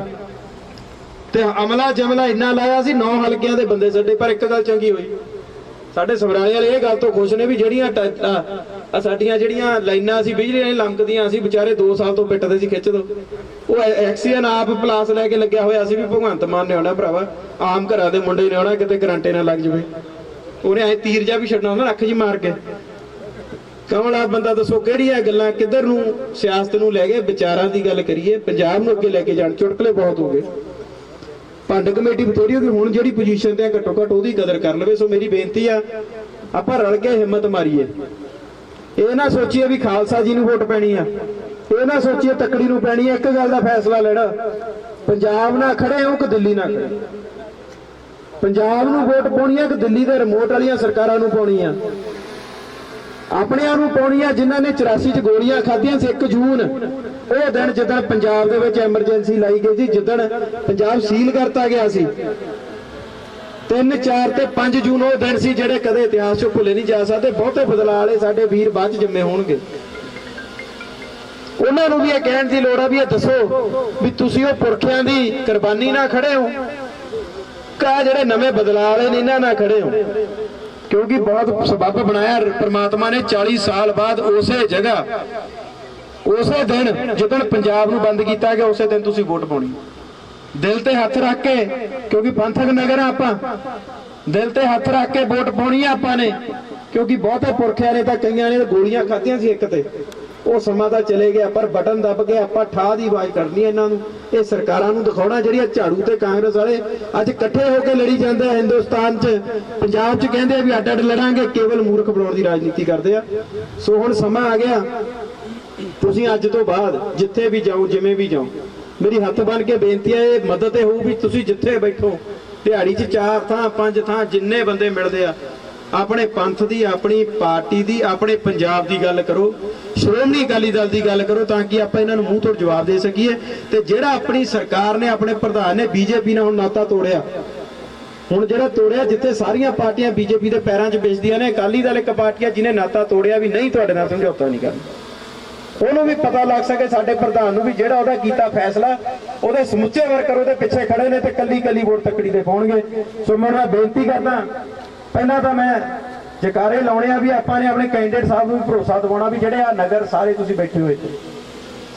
ਤੇ ਅਮਲਾ ਜਮਲਾ ਇੰਨਾ ਲਾਇਆ ਸੀ, ਨੌ ਹਲਕਿਆਂ ਦੇ ਬੰਦੇ ਸਾਡੇ, ਪਰ ਇੱਕ ਗੱਲ ਚੰਗੀ ਹੋਈ। ਸਾਡੇ ਸਮਰਾਲੇ ਵਾਲੇ ਇਹ ਗੱਲ ਤੋਂ ਖੁਸ਼ ਨੇ ਵੀ ਜਿਹੜੀਆਂ ਸਾਡੀਆਂ ਜਿਹੜੀਆਂ ਲਾਈਨਾਂ ਸੀ, ਬਿਜਲੀ ਦੀਆਂ ਲੰਕਦੀਆਂ ਸੀ, ਵਿਚਾਰੇ 2 ਸਾਲ ਤੋਂ ਪਿੱਟਦੇ ਸੀ ਖਿੱਚ ਦੋ ਉਹ ਐਕਸੀਅਨ ਆਪ ਪਲਾਸ ਲੈ ਕੇ ਲੱਗਿਆ ਹੋਇਆ ਸੀ ਵੀ ਭਗਵੰਤ ਮਾਨ ਨੇ ਆਉਣਾ, ਭਰਾਵਾ। ਆਮ ਘਰਾਂ ਦੇ ਮੁੰਡੇ ਨੇ ਆਉਣਾ, ਕਿਤੇ ਗਰੰਟੇ ਨਾ ਲੱਗ ਜਵੇ। ਉਹਨੇ ਐ ਤੀਰ ਜਾ ਵੀ ਛੱਡਣਾ ਹੁੰਦਾ ਅੱਖ ਜੀ ਮਾਰ ਕੇ। ਕਮਲਾ ਬੰਦਾ ਦੱਸੋ ਕਿਹੜੀਆਂ ਗੱਲਾਂ, ਕਿੱਧਰ ਨੂੰ ਸਿਆਸਤ ਨੂੰ ਲੈ ਗਏ ਵਿਚਾਰਾਂ ਦੀ ਗੱਲ ਕਰੀਏ? ਪੰਜਾਬ ਨੂੰ ਅੱਗੇ ਲੈ ਕੇ ਜਾਣ, ਚੁਟਕਲੇ ਬਹੁਤ ਹੋ ਗਏ। ਪੰਡ ਕਮੇਟੀ ਬਥੇਰੀ ਹੋ ਗਈ ਹੁਣ ਜਿਹੜੀ ਪੋਜੀਸ਼ਨ ਤੇ ਆ ਘੱਟੋ ਘੱਟ ਉਹਦੀ ਕਦਰ ਕਰ ਲਵੇ। ਸੋ ਮੇਰੀ ਬੇਨਤੀ ਆ, ਆਪਾਂ ਰਲ ਕੇ ਹਿੰਮਤ ਮਾਰੀਏ। ਇਹ ਨਾ ਸੋਚੀਏ ਵੀ ਖਾਲਸਾ ਜੀ ਨੂੰ ਵੋਟ ਪੈਣੀ ਆ। ਇਹ ਨਾ ਸੋਚੀਏ ਤੱਕੜੀ ਨੂੰ ਪੈਣੀ ਆ। ਇੱਕ ਗੱਲ ਦਾ ਫੈਸਲਾ ਲੈਣਾ। ਪੰਜਾਬ ਨਾਲ ਖੜੇ ਹੋ ਕਿ ਦਿੱਲੀ ਨਾਲ ਖੜੇ ਪੰਜਾਬ ਨੂੰ ਵੋਟ ਪਾਉਣੀ ਆ ਕਿ ਦਿੱਲੀ ਦੇ ਰਿਮੋਟ ਵਾਲੀਆਂ ਸਰਕਾਰਾਂ ਨੂੰ ਪਾਉਣੀ ਆ? ਆਪਣਿਆਂ ਨੂੰ ਪਾਉਣੀ ਆ, ਜਿਨ੍ਹਾਂ ਨੇ 84 ਚ ਗੋਲੀਆਂ ਖਾਧੀਆਂ ਸੀ 1 ਜੂਨ। ਉਹ ਦਿਨ ਜਦੋਂ ਪੰਜਾਬ ਦੇ ਵਿੱਚ ਐਮਰਜੈਂਸੀ ਲਾਈ ਗਈ ਸੀ ਜਦੋਂ ਪੰਜਾਬ ਸੀਲ ਕਰਤਾ ਗਿਆ ਸੀ। 3 4 ਤੇ 5 ਜੂਨ ਉਹ ਦਿਨ ਸੀ ਜਿਹੜੇ ਕਦੇ ਇਤਿਹਾਸ 'ਚੋਂ ਭੁੱਲੇ ਨਹੀਂ ਜਾ ਸਕਦੇ। ਬਹੁਤੇ ਬਦਲਾਅ ਵਾਲੇ ਸਾਡੇ ਵੀਰ ਬਾਅਦ 'ਚ ਜੰਮੇ ਹੋਣਗੇ। ਉਹਨਾਂ ਨੂੰ ਵੀ ਇਹ ਕਹਿਣ ਦੀ ਲੋੜ ਆ ਵੀ ਇਹ ਦੱਸੋ ਵੀ ਤੁਸੀਂ ਉਹ ਪੁਰਖਿਆਂ ਦੀ ਕੁਰਬਾਨੀ ਨਾਲ ਖੜੇ ਹੋ। ਕਾ ਜਿਹੜੇ ਨਵੇਂ ਬਦਲਾਅ ਵਾਲੇ ਨੇ, ਇਹਨਾਂ ਨਾਲ ਖੜੇ ਹੋ। ਕਿਉਂਕਿ ਬਹੁਤ ਸਬੱਬ ਬਣਾਇਆ ਪ੍ਰਮਾਤਮਾ ਨੇ 40 ਸਾਲ ਬਾਅਦ ਉਸੇ ਜਗ੍ਹਾ, ਉਸੇ ਦਿਨ ਜਦੋਂ ਪੰਜਾਬ ਨੂੰ ਬੰਦ ਕੀਤਾ ਗਿਆ, ਉਸੇ ਦਿਨ ਤੁਸੀਂ ਵੋਟ ਪਾਉਣੀ। ਦਿਲ ਤੇ ਹੱਥ ਰੱਖ ਕੇ, ਕਿਉਂਕਿ ਪੰਥਕ ਨਗਰ ਆ ਆਪਾਂ। ਦਿਲ ਤੇ ਹੱਥ ਰੱਖ ਕੇ ਵੋਟ ਪਾਉਣੀ ਆ ਆਪਾਂ ਨੇ। ਕਿਉਂਕਿ ਬਹੁਤੇ ਪੁਰਖਿਆਂ ਨੇ ਤਾਂ ਕਈਆਂ ਨੇ ਗੋਲੀਆਂ ਖਾਧੀਆਂ ਸੀ ਇੱਕ ਤੇ। ਉਹ ਸਮਾਂ ਤਾਂ ਚਲੇ ਗਿਆ, ਪਰ ਬਟਨ ਦੱਬ ਕੇ ਆਪਾਂ ਠਾਹ ਦੀ ਆਵਾਜ਼ ਕਰਨੀ ਹੈ ਇਹਨਾਂ ਨੂੰ। ਇਹ ਸਰਕਾਰਾਂ ਨੂੰ ਦਿਖਾਉਣਾ ਜਿਹੜੀਆਂ ਝਾੜੂ ਤੇ ਕਾਂਗਰਸ ਵਾਲੇ ਅੱਜ ਇਕੱਠੇ ਹੋ ਕੇ ਲੜੀ ਜਾਂਦੇ ਆ ਹਿੰਦੁਸਤਾਨ 'ਚ। ਪੰਜਾਬ 'ਚ ਕਹਿੰਦੇ ਆ ਵੀ ਅੱਡ ਅੱਡ ਲੜਾਂਗੇ, ਕੇਵਲ ਮੂਰਖ ਬਣਾਉਣ ਦੀ ਰਾਜਨੀਤੀ ਕਰਦੇ ਆ। ਸੋ ਹੁਣ ਸਮਾਂ ਆ ਗਿਆ। ਤੁਸੀਂ ਅੱਜ ਤੋਂ ਬਾਅਦ ਜਿੱਥੇ ਵੀ ਜਾਓ, ਜਿਵੇਂ ਵੀ ਜਾਓ, ਮੇਰੀ ਹੱਥ ਬਨ ਕੇ ਬੇਨਤੀ ਹੈ, ਇਹ ਮਦਦ ਇਹ ਹੋਊ ਵੀ ਤੁਸੀਂ ਜਿੱਥੇ ਬੈਠੋ, ਦਿਹਾੜੀ 'ਚ ਚਾਰ ਥਾਂ, ਪੰਜ ਥਾਂ ਜਿੰਨੇ ਬੰਦੇ ਮਿਲਦੇ ਆ, ਆਪਣੇ ਪੰਥ ਦੀ, ਆਪਣੀ ਪਾਰਟੀ ਦੀ, ਆਪਣੇ ਪੰਜਾਬ ਦੀ ਗੱਲ ਕਰੋ। ਸ਼੍ਰੋਮਣੀ ਅਕਾਲੀ ਦਲ ਦੀ ਗੱਲ ਕਰੋ ਤਾਂ ਕਿ ਆਪਾਂ ਇਹਨਾਂ ਨੂੰ ਮੂੰਹ ਤੋੜ ਜਵਾਬ ਦੇ ਸਕੀਏ। ਤੇ ਜਿਹੜਾ ਆਪਣੀ ਸਰਕਾਰ ਨੇ, ਆਪਣੇ ਪ੍ਰਧਾਨ ਨੇ ਬੀਜੇਪੀ ਨਾਲ ਹੁਣ ਨਾਤਾ ਤੋੜਿਆ। ਹੁਣ ਜਿਹੜਾ ਤੋੜਿਆ, ਜਿੱਥੇ ਸਾਰੀਆਂ ਪਾਰਟੀਆਂ ਬੀਜੇਪੀ ਦੇ ਪੈਰਾਂ 'ਚ ਵੇਚਦੀਆਂ ਨੇ, ਅਕਾਲੀ ਦਲ ਇੱਕ ਪਾਰਟੀ ਆ ਜਿਹਨੇ ਨਾਤਾ ਤੋੜਿਆ ਵੀ ਨਹੀਂ, ਤੁਹਾਡੇ ਨਾਲ ਸਮਝੌਤਾ ਨਹੀਂ ਕਰਨਾ। ਉਹਨੂੰ ਵੀ ਪਤਾ ਲੱਗ ਸਕੇ, ਸਾਡੇ ਪ੍ਰਧਾਨ ਨੂੰ ਵੀ ਜਿਹੜਾ ਉਹਦਾ ਕੀਤਾ ਫੈਸਲਾ, ਉਹਦੇ ਸਮੁੱਚੇ ਵਰਕਰ ਉਹਦੇ ਪਿੱਛੇ ਖੜੇ ਨੇ ਤੇ ਕੱਲੀ ਕੱਲੀ ਵੋਟ ਤੱਕੜੀ ਦੇ ਪਾਉਣਗੇ। ਸੋ ਮੈਂ ਬੇਨਤੀ ਕਰਦਾ, ਪਹਿਲਾਂ ਤਾਂ ਮੈਂ ਜਕਾਰੇ ਲਾਉਣੇ ਆ ਵੀ ਆਪਾਂ ਨੇ ਆਪਣੇ ਕੈਂਡੀਡੇਟ ਸਾਹਿਬ ਨੂੰ ਵੀ ਭਰੋਸਾ ਦਿਵਾਉਣਾ ਵੀ ਜਿਹੜੇ ਆ ਨਗਰ ਸਾਰੇ ਤੁਸੀਂ ਬੈਠੇ ਹੋਏ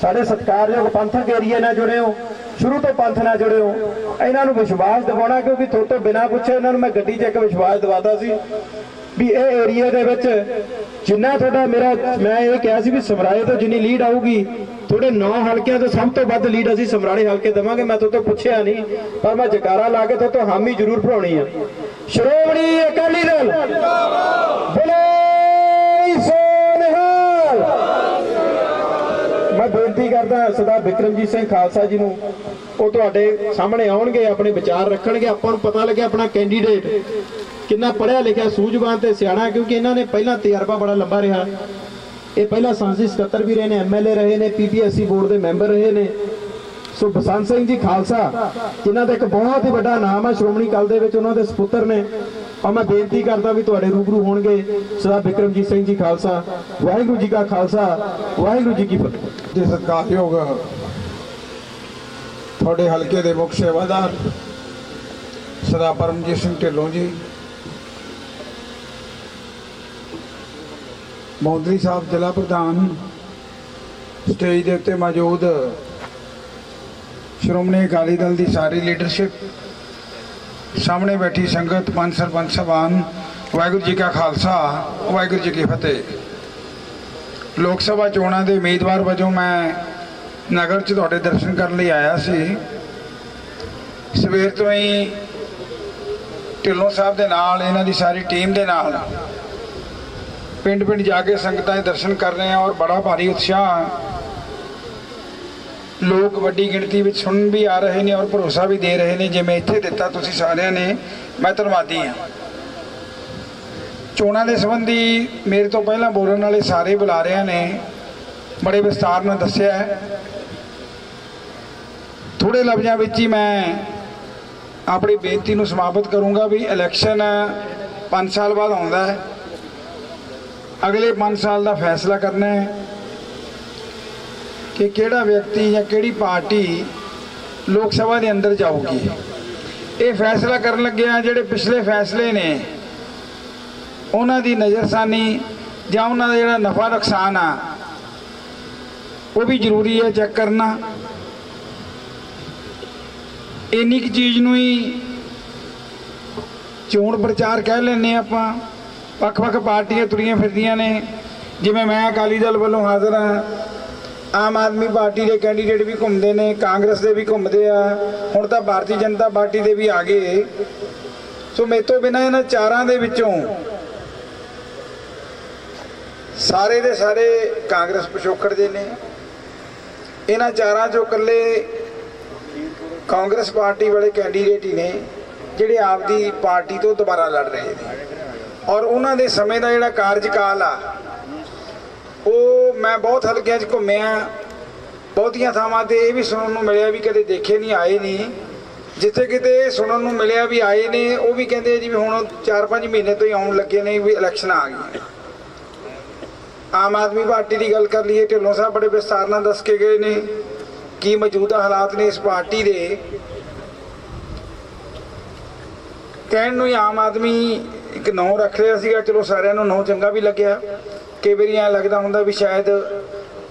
ਸਾਡੇ ਸਤਿਕਾਰਯੋਗ ਪੰਥਕ ਏਰੀਏ ਨਾਲ ਜੁੜੇ ਹੋ, ਸ਼ੁਰੂ ਤੋਂ ਪੰਥ ਨਾਲ ਜੁੜੇ ਹੋ, ਇਹਨਾਂ ਨੂੰ ਵਿਸ਼ਵਾਸ ਦਿਵਾਉਣਾ ਕਿਉਂਕਿ ਤੁਹਾਡੇ ਤੋਂ ਬਿਨਾਂ ਪੁੱਛੇ ਇਹਨਾਂ ਨੂੰ ਮੈਂ ਗੱਡੀ 'ਚ ਇੱਕ ਵਿਸ਼ਵਾਸ ਦਿਵਾਤਾ ਸੀ ਵੀ ਇਹ ਏਰੀਆ ਦੇ ਵਿੱਚ ਜਿੰਨਾ ਤੁਹਾਡਾ ਮੇਰਾ, ਮੈਂ ਇਹ ਕਿਹਾ ਸੀ ਵੀ ਸਮਰਾਏ ਤੋਂ ਜਿੰਨੀ ਲੀਡ ਆਊਗੀ, ਤੁਹਾਡੇ 9 ਹਲਕਿਆਂ ਤੋਂ ਸਭ ਤੋਂ ਵੱਧ ਲੀਡ ਅਸੀਂ ਸਮਰਾਲੇ ਹਲਕੇ ਦੇਵਾਂਗੇ, ਮੈਂ ਤੁਹਾਡੇ ਤੋਂ ਪੁੱਛਿਆ ਨਹੀਂ, ਪਰ ਮੈਂ ਜਕਾਰਾ ਲਾ ਕੇ ਤੁਹਾਡੇ ਤੋਂ ਹਾਮੀ ਜ਼ਰੂਰ ਭਰਾਉਣੀ ਆ। ਸ਼੍ਰੋਮਣੀ ਅਕਾਲੀ ਦਲ। ਮੈਂ ਬੇਨਤੀ ਕਰਦਾ ਸਰਦਾਰ ਵਿਕਰਮਜੀਤ ਸਿੰਘ ਖਾਲਸਾ ਜੀ ਨੂੰ, ਉਹ ਤੁਹਾਡੇ ਸਾਹਮਣੇ ਆਉਣਗੇ, ਆਪਣੇ ਵਿਚਾਰ ਰੱਖਣਗੇ, ਆਪਾਂ ਨੂੰ ਪਤਾ ਲੱਗਿਆ ਆਪਣਾ ਕੈਂਡੀਡੇਟ ਕਿੰਨਾ ਪੜ੍ਹਿਆ ਲਿਖਿਆ, ਸੂਝਵਾਨ ਤੇ ਸਿਆਣਾ, ਕਿਉਂਕਿ ਇਹਨਾਂ ਨੇ ਪਹਿਲਾਂ ਤਜਰਬਾ ਬੜਾ ਲੰਬਾ ਰਿਹਾ। ਇਹ ਪਹਿਲਾਂ ਸੰਸਦੀ ਸਕੱਤਰ ਵੀ ਰਹੇ ਨੇ ਐਮਐਲਏ ਰਹੇ ਨੇ ਪੀਪੀਐਸਸੀ ਬੋਰਡ ਦੇ ਮੈਂਬਰ ਰਹੇ ਨੇ। ਸੋ ਬਸੰਤ ਸਿੰਘ ਜੀ ਖਾਲਸਾ, ਜਿਨ੍ਹਾਂ ਦਾ ਇੱਕ ਬਹੁਤ ਹੀ ਵੱਡਾ ਨਾਮ ਹੈ ਸ਼੍ਰੋਮਣੀ ਕਲ ਦੇ ਵਿੱਚ ਉਹਨਾਂ ਦੇ ਸੁਪੁੱਤਰ ਨੇ। ਔਰ ਮੈਂ ਬੇਨਤੀ ਕਰਦਾ ਵੀ ਤੁਹਾਡੇ ਰੂਬਰੂ ਹੋਣਗੇ ਸਰਦਾਰ ਵਿਕਰਮਜੀਤ ਸਿੰਘ ਜੀ ਖਾਲਸਾ, ਵਾਹਿਗੁਰੂ ਜੀ ਕਾ ਖਾਲਸਾ, ਵਾਹਿਗੁਰੂ ਜੀ ਕੀ ਫਤਿਹ। ਦੇ ਸਤਿਕਾਰਯੋਗ, ਤੁਹਾਡੇ ਹਲਕੇ ਦੇ ਮੁੱਖ ਸੇਵਾਦਾਰ ਸਰਦਾਰ ਪਰਮਜੀਤ ਸਿੰਘ ਢਿੱਲੋਂ ਜੀ, ਮੌਂਦਰੀ ਸਾਹਿਬ ਜ਼ਿਲ੍ਹਾ ਪ੍ਰਧਾਨ, ਸਟੇਜ ਦੇ ਉੱਤੇ ਮੌਜੂਦ ਸ਼੍ਰੋਮਣੀ ਅਕਾਲੀ ਦਲ ਦੀ ਸਾਰੀ ਲੀਡਰਸ਼ਿਪ ਸਾਹਮਣੇ ਬੈਠੀ ਸੰਗਤ, ਪੰਜ ਸਰਪੰਚ ਸਭਾਨ, ਵਾਹਿਗੁਰੂ ਜੀ ਕਾ ਖਾਲਸਾ, ਵਾਹਿਗੁਰੂ ਜੀ ਕੀ ਫਤਿਹ। ਲੋਕ ਸਭਾ ਚੋਣਾਂ ਦੇ ਉਮੀਦਵਾਰ ਵਜੋਂ ਮੈਂ ਨਗਰ 'ਚ ਤੁਹਾਡੇ ਦਰਸ਼ਨ ਕਰਨ ਲਈ ਆਇਆ ਸੀ। ਸਵੇਰ ਤੋਂ ਹੀ ਢਿੱਲੋਂ ਸਾਹਿਬ ਦੇ ਨਾਲ, ਇਹਨਾਂ ਦੀ ਸਾਰੀ ਟੀਮ ਦੇ ਨਾਲ ਪਿੰਡ ਪਿੰਡ ਜਾ ਕੇ ਸੰਗਤਾਂ ਦੇ ਦਰਸ਼ਨ ਕਰ ਰਹੇ ਹਾਂ ਔਰ ਬੜਾ ਭਾਰੀ ਉਤਸ਼ਾਹ ਲੋਕ ਵੱਡੀ ਗਿਣਤੀ ਵਿੱਚ ਸੁਣਨ ਵੀ ਆ ਰਹੇ ਨੇ ਔਰ ਭਰੋਸਾ ਵੀ ਦੇ ਰਹੇ ਨੇ ਜਿਵੇਂ ਇੱਥੇ ਦਿੱਤਾ ਤੁਸੀਂ ਸਾਰਿਆਂ ਨੇ, ਮੈਂ ਧੰਨਵਾਦੀ ਹਾਂ। ਚੋਣਾਂ ਦੇ ਸੰਬੰਧੀ ਮੇਰੇ ਤੋਂ ਪਹਿਲਾਂ ਬੋਲਣ ਵਾਲੇ ਸਾਰੇ ਬੁਲਾਰਿਆਂ ਨੇ ਬੜੇ ਵਿਸਤਾਰ ਨਾਲ ਦੱਸਿਆ ਹੈ। ਥੋੜੇ ਲਫ਼ਜ਼ਾਂ ਵਿੱਚ ਹੀ ਮੈਂ ਆਪਣੀ ਬੇਨਤੀ ਨੂੰ ਸਮਾਪਤ ਕਰੂੰਗਾ ਵੀ ਇਲੈਕਸ਼ਨ 5 ਸਾਲ ਬਾਅਦ ਆਉਂਦਾ ਹੈ। ਅਗਲੇ 5 ਸਾਲ ਦਾ ਫੈਸਲਾ ਕਰਨਾ ਹੈ। ਕਿ ਕਿਹੜਾ ਵਿਅਕਤੀ ਜਾਂ ਕਿਹੜੀ ਪਾਰਟੀ ਲੋਕ ਸਭਾ ਦੇ ਅੰਦਰ ਜਾਊਗੀ। ਇਹ ਫੈਸਲਾ ਕਰਨ ਲੱਗਿਆ ਜਿਹੜੇ ਪਿਛਲੇ ਫੈਸਲੇ ਨੇ, ਉਹਨਾਂ ਦੀ ਨਜ਼ਰਸਾਨੀ ਜਾਂ ਉਹਨਾਂ ਦਾ ਜਿਹੜਾ ਨਫਾ ਨੁਕਸਾਨ ਆ, ਉਹ ਵੀ ਜ਼ਰੂਰੀ ਹੈ ਚੈੱਕ ਕਰਨਾ। ਇੰਨੀ ਕੁ ਚੀਜ਼ ਨੂੰ ਹੀ ਚੋਣ ਪ੍ਰਚਾਰ ਕਹਿ ਲੈਂਦੇ ਹਾਂ ਆਪਾਂ। ਵੱਖ-ਵੱਖ ਪਾਰਟੀਆਂ ਤੁਰੀਆਂ ਫਿਰਦੀਆਂ ਨੇ। ਜਿਵੇਂ ਮੈਂ ਅਕਾਲੀ ਦਲ ਵੱਲੋਂ ਹਾਜ਼ਰ ਹਾਂ ਆਮ ਆਦਮੀ ਪਾਰਟੀ ਦੇ ਕੈਂਡੀਡੇਟ ਵੀ ਘੁੰਮਦੇ ਨੇ, ਕਾਂਗਰਸ ਦੇ ਵੀ ਘੁੰਮਦੇ ਆ, ਹੁਣ ਤਾਂ ਭਾਰਤੀ ਜਨਤਾ ਪਾਰਟੀ ਦੇ ਵੀ ਆ ਗਏ। ਸੋ ਮੇਰੇ ਤੋਂ ਬਿਨਾਂ ਇਹਨਾਂ ਚਾਰਾਂ ਦੇ ਵਿੱਚੋਂ ਸਾਰੇ ਦੇ ਸਾਰੇ ਕਾਂਗਰਸ ਪਿਛੋਕੜ ਦੇ ਨੇ। ਇਹਨਾਂ ਚਾਰਾਂ ਚੋਂ ਇਕੱਲੇ ਕਾਂਗਰਸ ਪਾਰਟੀ ਵਾਲੇ ਕੈਂਡੀਡੇਟ ਹੀ ਨੇ, ਜਿਹੜੇ ਆਪਦੀ ਪਾਰਟੀ ਤੋਂ ਦੁਬਾਰਾ ਲੜ ਰਹੇ ਨੇ। ਔਰ ਉਹਨਾਂ ਦੇ ਸਮੇਂ ਦਾ ਜਿਹੜਾ ਕਾਰਜਕਾਲ ਆ ਮੈਂ ਬਹੁਤ ਹਲਕਿਆਂ 'ਚ ਘੁੰਮਿਆ। ਬਹੁਤੀਆਂ ਥਾਵਾਂ ਤੇ ਇਹ ਵੀ ਸੁਣਨ ਨੂੰ ਮਿਲਿਆ ਵੀ ਕਦੇ ਦੇਖੇ ਨਹੀਂ, ਆਏ ਨਹੀਂ। ਜਿੱਥੇ ਕਿਤੇ ਸੁਣਨ ਨੂੰ ਮਿਲਿਆ ਵੀ ਆਏ ਨੇ, ਉਹ ਵੀ ਕਹਿੰਦੇ ਜੀ ਵੀ ਹੁਣ 4-5 ਮਹੀਨੇ ਤੋਂ ਹੀ ਆਉਣ ਲੱਗੇ ਨੇ ਵੀ ਇਲੈਕਸ਼ਨ ਆ ਗਈ ਆਮ ਆਦਮੀ ਪਾਰਟੀ ਦੀ ਗੱਲ ਕਰ ਲਈਏ, ਢਿੱਲੋਂ ਸਾਹਿਬ ਬੜੇ ਵਿਸਤਾਰ ਨਾਲ ਦੱਸ ਕੇ ਗਏ ਨੇ ਕੀ ਮੌਜੂਦਾ ਹਾਲਾਤ ਨੇ ਇਸ ਪਾਰਟੀ ਦੇ। ਕਹਿਣ ਨੂੰ ਹੀ ਆਮ ਆਦਮੀ ਇੱਕ ਨੌ ਰੱਖ ਰਿਹਾ ਸੀਗਾ, ਚਲੋ ਸਾਰਿਆਂ ਨੂੰ ਨਾਂ ਚੰਗਾ ਵੀ ਲੱਗਿਆ। ਕਈ ਵਾਰੀ ਐਂ ਲੱਗਦਾ ਹੁੰਦਾ ਵੀ ਸ਼ਾਇਦ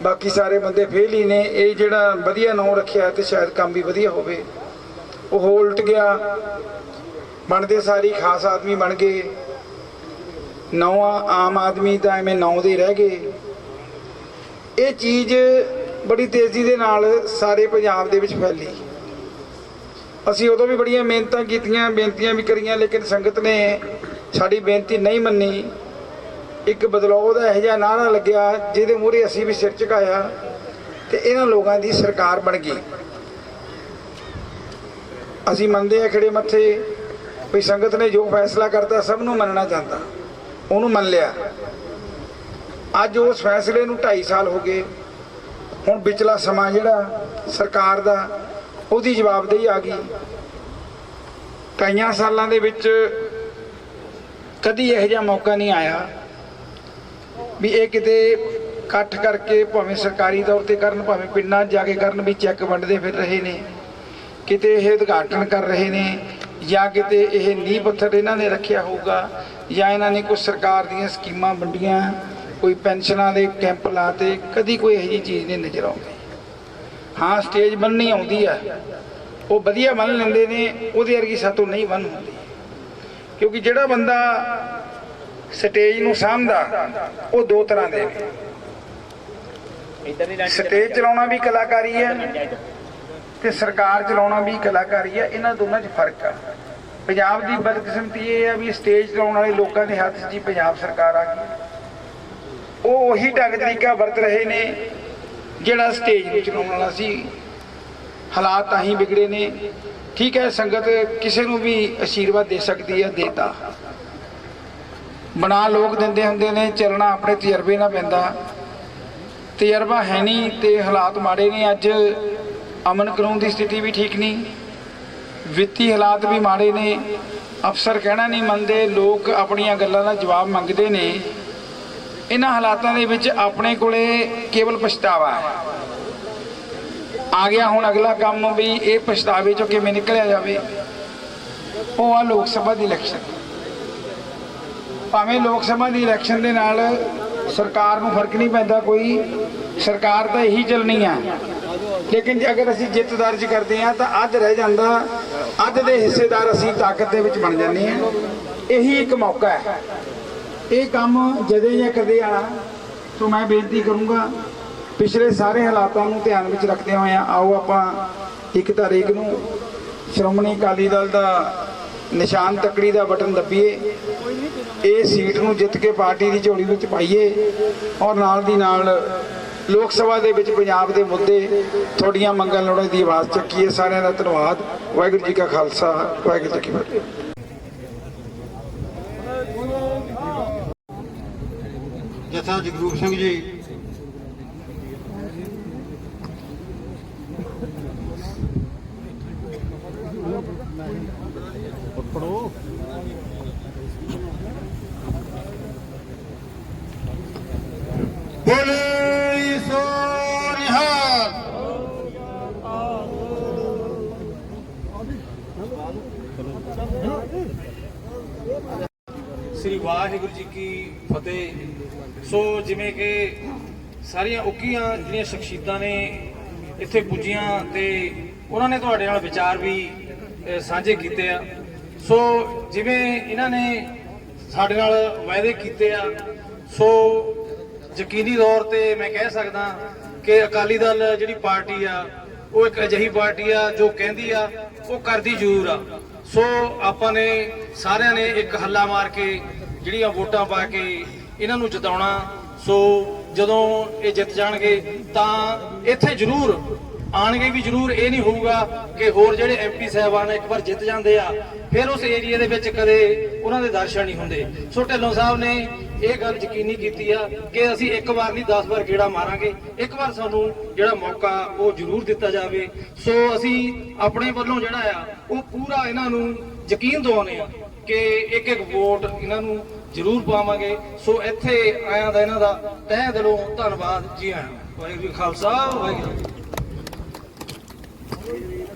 ਬਾਕੀ ਸਾਰੇ ਬੰਦੇ ਫੇਲ ਹੀ ਨੇ, ਇਹ ਜਿਹੜਾ ਵਧੀਆ ਨਾਂ ਰੱਖਿਆ ਤੇ ਸ਼ਾਇਦ ਕੰਮ ਵੀ ਵਧੀਆ ਹੋਵੇ। ਉਹ ਹੋ ਉਲਟ ਗਿਆ, ਬਣਦੇ ਸਾਰੀ ਖਾਸ ਆਦਮੀ ਬਣ ਗਏ। ਨੌਵਾਂ ਆਮ ਆਦਮੀ ਤਾਂ ਐਵੇਂ ਨੌ ਦੇ ਰਹਿ ਗਏ। ਇਹ ਚੀਜ਼ ਬੜੀ ਤੇਜ਼ੀ ਦੇ ਨਾਲ ਸਾਰੇ ਪੰਜਾਬ ਦੇ ਵਿੱਚ ਫੈਲੀ। ਅਸੀਂ ਉਦੋਂ ਵੀ ਬੜੀਆਂ ਮਿਹਨਤਾਂ ਕੀਤੀਆਂ, ਬੇਨਤੀਆਂ ਵੀ ਕਰੀਆਂ, ਲੇਕਿਨ ਸੰਗਤ ਨੇ ਸਾਡੀ ਬੇਨਤੀ ਨਹੀਂ ਮੰਨੀ। ਇੱਕ ਬਦਲਾਅ ਦਾ ਇਹੋ ਜਿਹਾ ਨਾਰਾ ਲੱਗਿਆ, ਜਿਹਦੇ ਮੂਹਰੇ ਅਸੀਂ ਵੀ ਸਿਰ ਝੁਕਾਇਆ ਤੇ ਇਹਨਾਂ ਲੋਕਾਂ ਦੀ ਸਰਕਾਰ ਬਣ ਗਈ। ਅਸੀਂ ਮੰਨਦੇ ਆ ਖੜੇ ਮੱਥੇ ਵੀ ਸੰਗਤ ਨੇ ਜੋ ਫੈਸਲਾ ਕਰਤਾ, ਸਭ ਨੂੰ ਮੰਨਣਾ ਚਾਹੁੰਦਾ। ਉਹਨੂੰ ਮੰਨ ਲਿਆ। ਅੱਜ ਉਸ ਫੈਸਲੇ ਨੂੰ 2.5 ਸਾਲ ਹੋ ਗਏ। ਹੁਣ ਵਿਚਲਾ ਸਮਾਂ ਜਿਹੜਾ ਸਰਕਾਰ ਦਾ, ਉਹਦੀ ਜਵਾਬਦੇਹੀ ਆ ਗਈ। ਕਈਆਂ ਸਾਲਾਂ ਦੇ ਵਿੱਚ ਕਦੀ ਇਹੋ ਜਿਹਾ ਮੌਕਾ ਨਹੀਂ ਆਇਆ। ਵੀ ਇਹ ਕਿਤੇ ਇਕੱਠ ਕਰਕੇ ਭਾਵੇਂ ਸਰਕਾਰੀ ਤੌਰ ਤੇ ਕਰਨ, ਭਾਵੇਂ ਪਿੰਡਾਂ 'ਚ ਜਾ ਕੇ ਕਰਨ ਵੀ ਚੈੱਕ ਵੰਡਦੇ ਫਿਰ ਰਹੇ ਨੇ। ਕਿਤੇ ਇਹ ਉਦਘਾਟਨ ਕਰ ਰਹੇ ਨੇ ਜਾਂ ਕਿਤੇ ਇਹ ਨੀਂਹ ਪੱਥਰ ਇਹਨਾਂ ਨੇ ਰੱਖਿਆ ਹੋਊਗਾ ਜਾਂ ਇਹਨਾਂ ਨੇ ਕੁਝ ਸਰਕਾਰ ਦੀਆਂ ਸਕੀਮਾਂ ਵੰਡੀਆਂ, ਕੋਈ ਪੈਨਸ਼ਨਾਂ ਦੇ ਕੈਂਪ ਲਾਤੇ, ਕਦੀ ਕੋਈ ਇਹੋ ਜਿਹੀ ਚੀਜ਼ ਨਹੀਂ ਨਜ਼ਰ ਆਉਂਦੀ। ਹਾਂ, ਸਟੇਜ ਬੰਨਣੀ ਆਉਂਦੀ ਆ। ਉਹ ਵਧੀਆ ਬੰਨ ਲੈਂਦੇ ਨੇ, ਉਹਦੇ ਵਰਗੀ ਸਾਤੋਂ ਨਹੀਂ ਬੰਨ ਹੁੰਦੀ। ਕਿਉਂਕਿ ਜਿਹੜਾ ਬੰਦਾ ਸਟੇਜ ਨੂੰ ਸਾਂਭਦਾ ਉਹ ਦੋ ਤਰ੍ਹਾਂ ਦੇ ਨੇ। ਸਟੇਜ ਚਲਾਉਣਾ ਵੀ ਕਲਾਕਾਰੀ ਹੈ ਤੇ ਸਰਕਾਰ ਚਲਾਉਣਾ ਵੀ ਕਲਾਕਾਰੀ ਹੈ ਇਹਨਾਂ ਦੋਨਾਂ 'ਚ ਫ਼ਰਕ ਆ। ਪੰਜਾਬ ਦੀ ਬਦਕਿਸਮਤੀ ਇਹ ਹੈ ਵੀ ਸਟੇਜ ਚਲਾਉਣ ਵਾਲੇ ਲੋਕਾਂ ਦੇ ਹੱਥ 'ਚ ਹੀ ਪੰਜਾਬ ਸਰਕਾਰ ਆ ਗਈ ਉਹ ਉਹੀ ਢੰਗ ਤਰੀਕਾ ਵਰਤ ਰਹੇ ਨੇ ਜਿਹੜਾ ਸਟੇਜ ਨੂੰ ਚਲਾਉਣ ਵਾਲਾ ਸੀ। ਹਾਲਾਤ ਤਾਂ ਹੀ ਵਿਗੜੇ ਨੇ। ਠੀਕ ਹੈ ਸੰਗਤ ਕਿਸੇ ਨੂੰ ਵੀ ਅਸ਼ੀਰਵਾਦ ਦੇ ਸਕਦੀ ਹੈ ਦੇਤਾ। ਬਣਾ ਲੋਕ ਦਿੰਦੇ ਹੁੰਦੇ ਨੇ, ਚੱਲਣਾ ਆਪਣੇ ਤਜਰਬੇ ਨਾਲ ਪੈਂਦਾ। ਤਜਰਬਾ ਹੈ ਨਹੀਂ ਤੇ ਹਾਲਾਤ ਮਾੜੇ ਨੇ, ਅੱਜ ਅਮਨ ਕਾਨੂੰਨ ਦੀ ਸਥਿਤੀ ਵੀ ਠੀਕ ਨਹੀਂ। ਵਿੱਤੀ ਹਾਲਾਤ ਵੀ ਮਾੜੇ ਨੇ, ਅਫਸਰ ਕਹਿਣਾ ਨਹੀਂ ਮੰਨਦੇ, ਲੋਕ ਆਪਣੀਆਂ ਗੱਲਾਂ ਦਾ ਜਵਾਬ ਮੰਗਦੇ ਨੇ। ਇਹਨਾਂ ਹਾਲਾਤਾਂ ਦੇ ਵਿੱਚ ਆਪਣੇ ਕੋਲੇ ਕੇਵਲ ਪਛਤਾਵਾ ਆ ਗਿਆ ਹੁਣ ਅਗਲਾ ਕੰਮ ਵੀ ਇਹ ਪਛਤਾਵੇ ਚੋਂ ਕਿਵੇਂ ਨਿਕਲਿਆ ਜਾਵੇ। ਉਹ ਆ ਲੋਕ ਸਭਾ ਦੀ ਇਲੈਕਸ਼ਨ ਭਾਵੇਂ ਲੋਕ ਸਭਾ ਦੀ ਇਲੈਕਸ਼ਨ ਦੇ ਨਾਲ ਸਰਕਾਰ ਨੂੰ ਫ਼ਰਕ ਨਹੀਂ ਪੈਂਦਾ, ਕੋਈ ਸਰਕਾਰ ਤਾਂ ਇਹੀ ਚੱਲਣੀ ਆ। ਲੇਕਿਨ ਅਗਰ ਅਸੀਂ ਜਿੱਤ ਦਰਜ ਕਰਦੇ ਆ ਤਾਂ ਅੱਧ ਰਹਿ ਜਾਂਦਾ, ਅੱਧ ਦੇ ਹਿੱਸੇਦਾਰ ਅਸੀਂ ਤਾਕਤ ਦੇ ਵਿੱਚ ਬਣ ਜਾਂਦੇ ਆ ਇਹੀ ਇੱਕ ਮੌਕਾ ਹੈ। ਇਹ ਕੰਮ ਜਦੇ ਜਾਂ ਕਦੇ ਆਣਾ ਸੋ ਮੈਂ ਬੇਨਤੀ ਕਰੂੰਗਾ, ਪਿਛਲੇ ਸਾਰੇ ਹਾਲਾਤਾਂ ਨੂੰ ਧਿਆਨ ਵਿੱਚ ਰੱਖਦੇ ਹੋਏ ਆਓ ਆਪਾਂ ਇੱਕ ਤਾਰੀਖ ਨੂੰ ਸ਼੍ਰੋਮਣੀ ਅਕਾਲੀ ਦਲ ਦਾ ਨਿਸ਼ਾਨ ਤੱਕੜੀ ਦਾ ਬਟਨ ਦੱਬੀਏ, ਇਹ ਸੀਟ ਨੂੰ ਜਿੱਤ ਕੇ ਪਾਰਟੀ ਦੀ ਝੋਲੀ ਵਿੱਚ ਪਾਈਏ ਔਰ ਨਾਲ ਦੀ ਨਾਲ ਲੋਕ ਸਭਾ ਦੇ ਵਿੱਚ ਪੰਜਾਬ ਦੇ ਮੁੱਦੇ, ਤੁਹਾਡੀਆਂ ਮੰਗਾਂ ਲੋੜਾਂ ਦੀ ਆਵਾਜ਼ ਚੱਕੀਏ। ਸਾਰਿਆਂ ਦਾ ਧੰਨਵਾਦ। ਵਾਹਿਗੁਰੂ ਜੀ ਕਾ ਖਾਲਸਾ, ਵਾਹਿਗੁਰੂ ਜੀ ਕੀ ਫਤਿਹ। ਜਥਾ ਜਗਰੂਪ ਸਿੰਘ ਜੀ ਬੋਲੇ ਸੋ ਨਿਹਾਲ ਸ੍ਰੀ ਵਾਹਿਗੁਰੂ ਜੀ ਕੀ ਫਤਿਹ। ਸੋ ਜਿਵੇਂ ਕਿ ਸਾਰੀਆਂ ਉੱਕੀਆਂ ਜਿਹੜੀਆਂ ਸ਼ਖਸੀਅਤਾਂ ਨੇ ਇੱਥੇ ਪੁੱਜੀਆਂ ਤੇ ਉਹਨਾਂ ਨੇ ਤੁਹਾਡੇ ਨਾਲ ਵਿਚਾਰ ਵੀ ਸਾਂਝੇ ਕੀਤੇ ਆ। ਸੋ ਜਿਵੇਂ ਇਹਨਾਂ ਨੇ ਸਾਡੇ ਨਾਲ ਵਾਅਦੇ ਕੀਤੇ ਆ, ਸੋ ਯਕੀਨੀ ਤੌਰ ਤੇ ਮੈਂ ਕਹਿ ਸਕਦਾ ਕਿ ਅਕਾਲੀ ਦਲ ਜਿਹੜੀ ਪਾਰਟੀ ਆ, ਉਹ ਇੱਕ ਅਜਿਹੀ ਪਾਰਟੀ ਆ ਜੋ ਕਹਿੰਦੀ ਆ, ਉਹ ਕਰਦੀ ਜ਼ਰੂਰ ਆ। ਸੋ ਆਪਾਂ ਨੇ ਸਾਰਿਆਂ ਨੇ ਇੱਕ ਹੱਲਾ ਮਾਰ ਕੇ ਜਿਹੜੀਆਂ ਵੋਟਾਂ ਪਾ ਕੇ ਇਹਨਾਂ ਨੂੰ ਜਿਤਾਉਣਾ, ਸੋ ਜਦੋਂ ਇਹ ਜਿੱਤ ਜਾਣਗੇ ਤਾਂ ਇੱਥੇ ਜ਼ਰੂਰ ਆਣਗੇ ਵੀ ਜ਼ਰੂਰ ਇਹ ਨਹੀਂ ਹੋਊਗਾ ਕਿ ਹੋਰ ਜਿਹੜੇ ਐਮਪੀ ਸਾਹਿਬਾਨ ਇੱਕ ਵਾਰ ਜਿੱਤ ਜਾਂਦੇ ਆ, ਫਿਰ ਉਸ ਏਰੀਆ ਦੇ ਵਿੱਚ ਕਦੇ ਉਹਨਾਂ ਦੇ ਦਰਸ਼ਨ ਨਹੀਂ ਹੁੰਦੇ। ਸੋ ਢਿੱਲੋਂ ਸਾਹਿਬ ਨੇ ਇਹ ਗੱਲ ਯਕੀਨੀ ਕੀਤੀ ਆ ਕਿ ਅਸੀਂ ਇੱਕ ਵਾਰ ਨਹੀਂ 10 ਵਾਰ ਗੇੜਾ ਮਾਰਾਂਗੇ, ਇੱਕ ਵਾਰ ਸਾਨੂੰ ਜਿਹੜਾ ਮੌਕਾ ਉਹ ਜ਼ਰੂਰ ਦਿੱਤਾ ਜਾਵੇ। ਸੋ ਅਸੀਂ ਆਪਣੇ ਵੱਲੋਂ ਜਿਹੜਾ ਆ, ਉਹ ਪੂਰਾ ਇਹਨਾਂ ਨੂੰ ਯਕੀਨ ਦਿਵਾਉਂਦੇ ਆ ਕਿ ਇੱਕ ਇੱਕ ਵੋਟ ਇਹਨਾਂ ਨੂੰ ਜ਼ਰੂਰ ਪਾਵਾਂਗੇ। ਸੋ ਇੱਥੇ ਆਇਆਂ ਦਾ ਇਹਨਾਂ ਦਾ ਤਹਿ ਦਿਲੋਂ ਧੰਨਵਾਦ ਜੀ ਆਇਆਂ ਵਾਹਿਗੁਰੂ ਖਾਲਸਾ, ਵਾਹਿਗੁਰੂ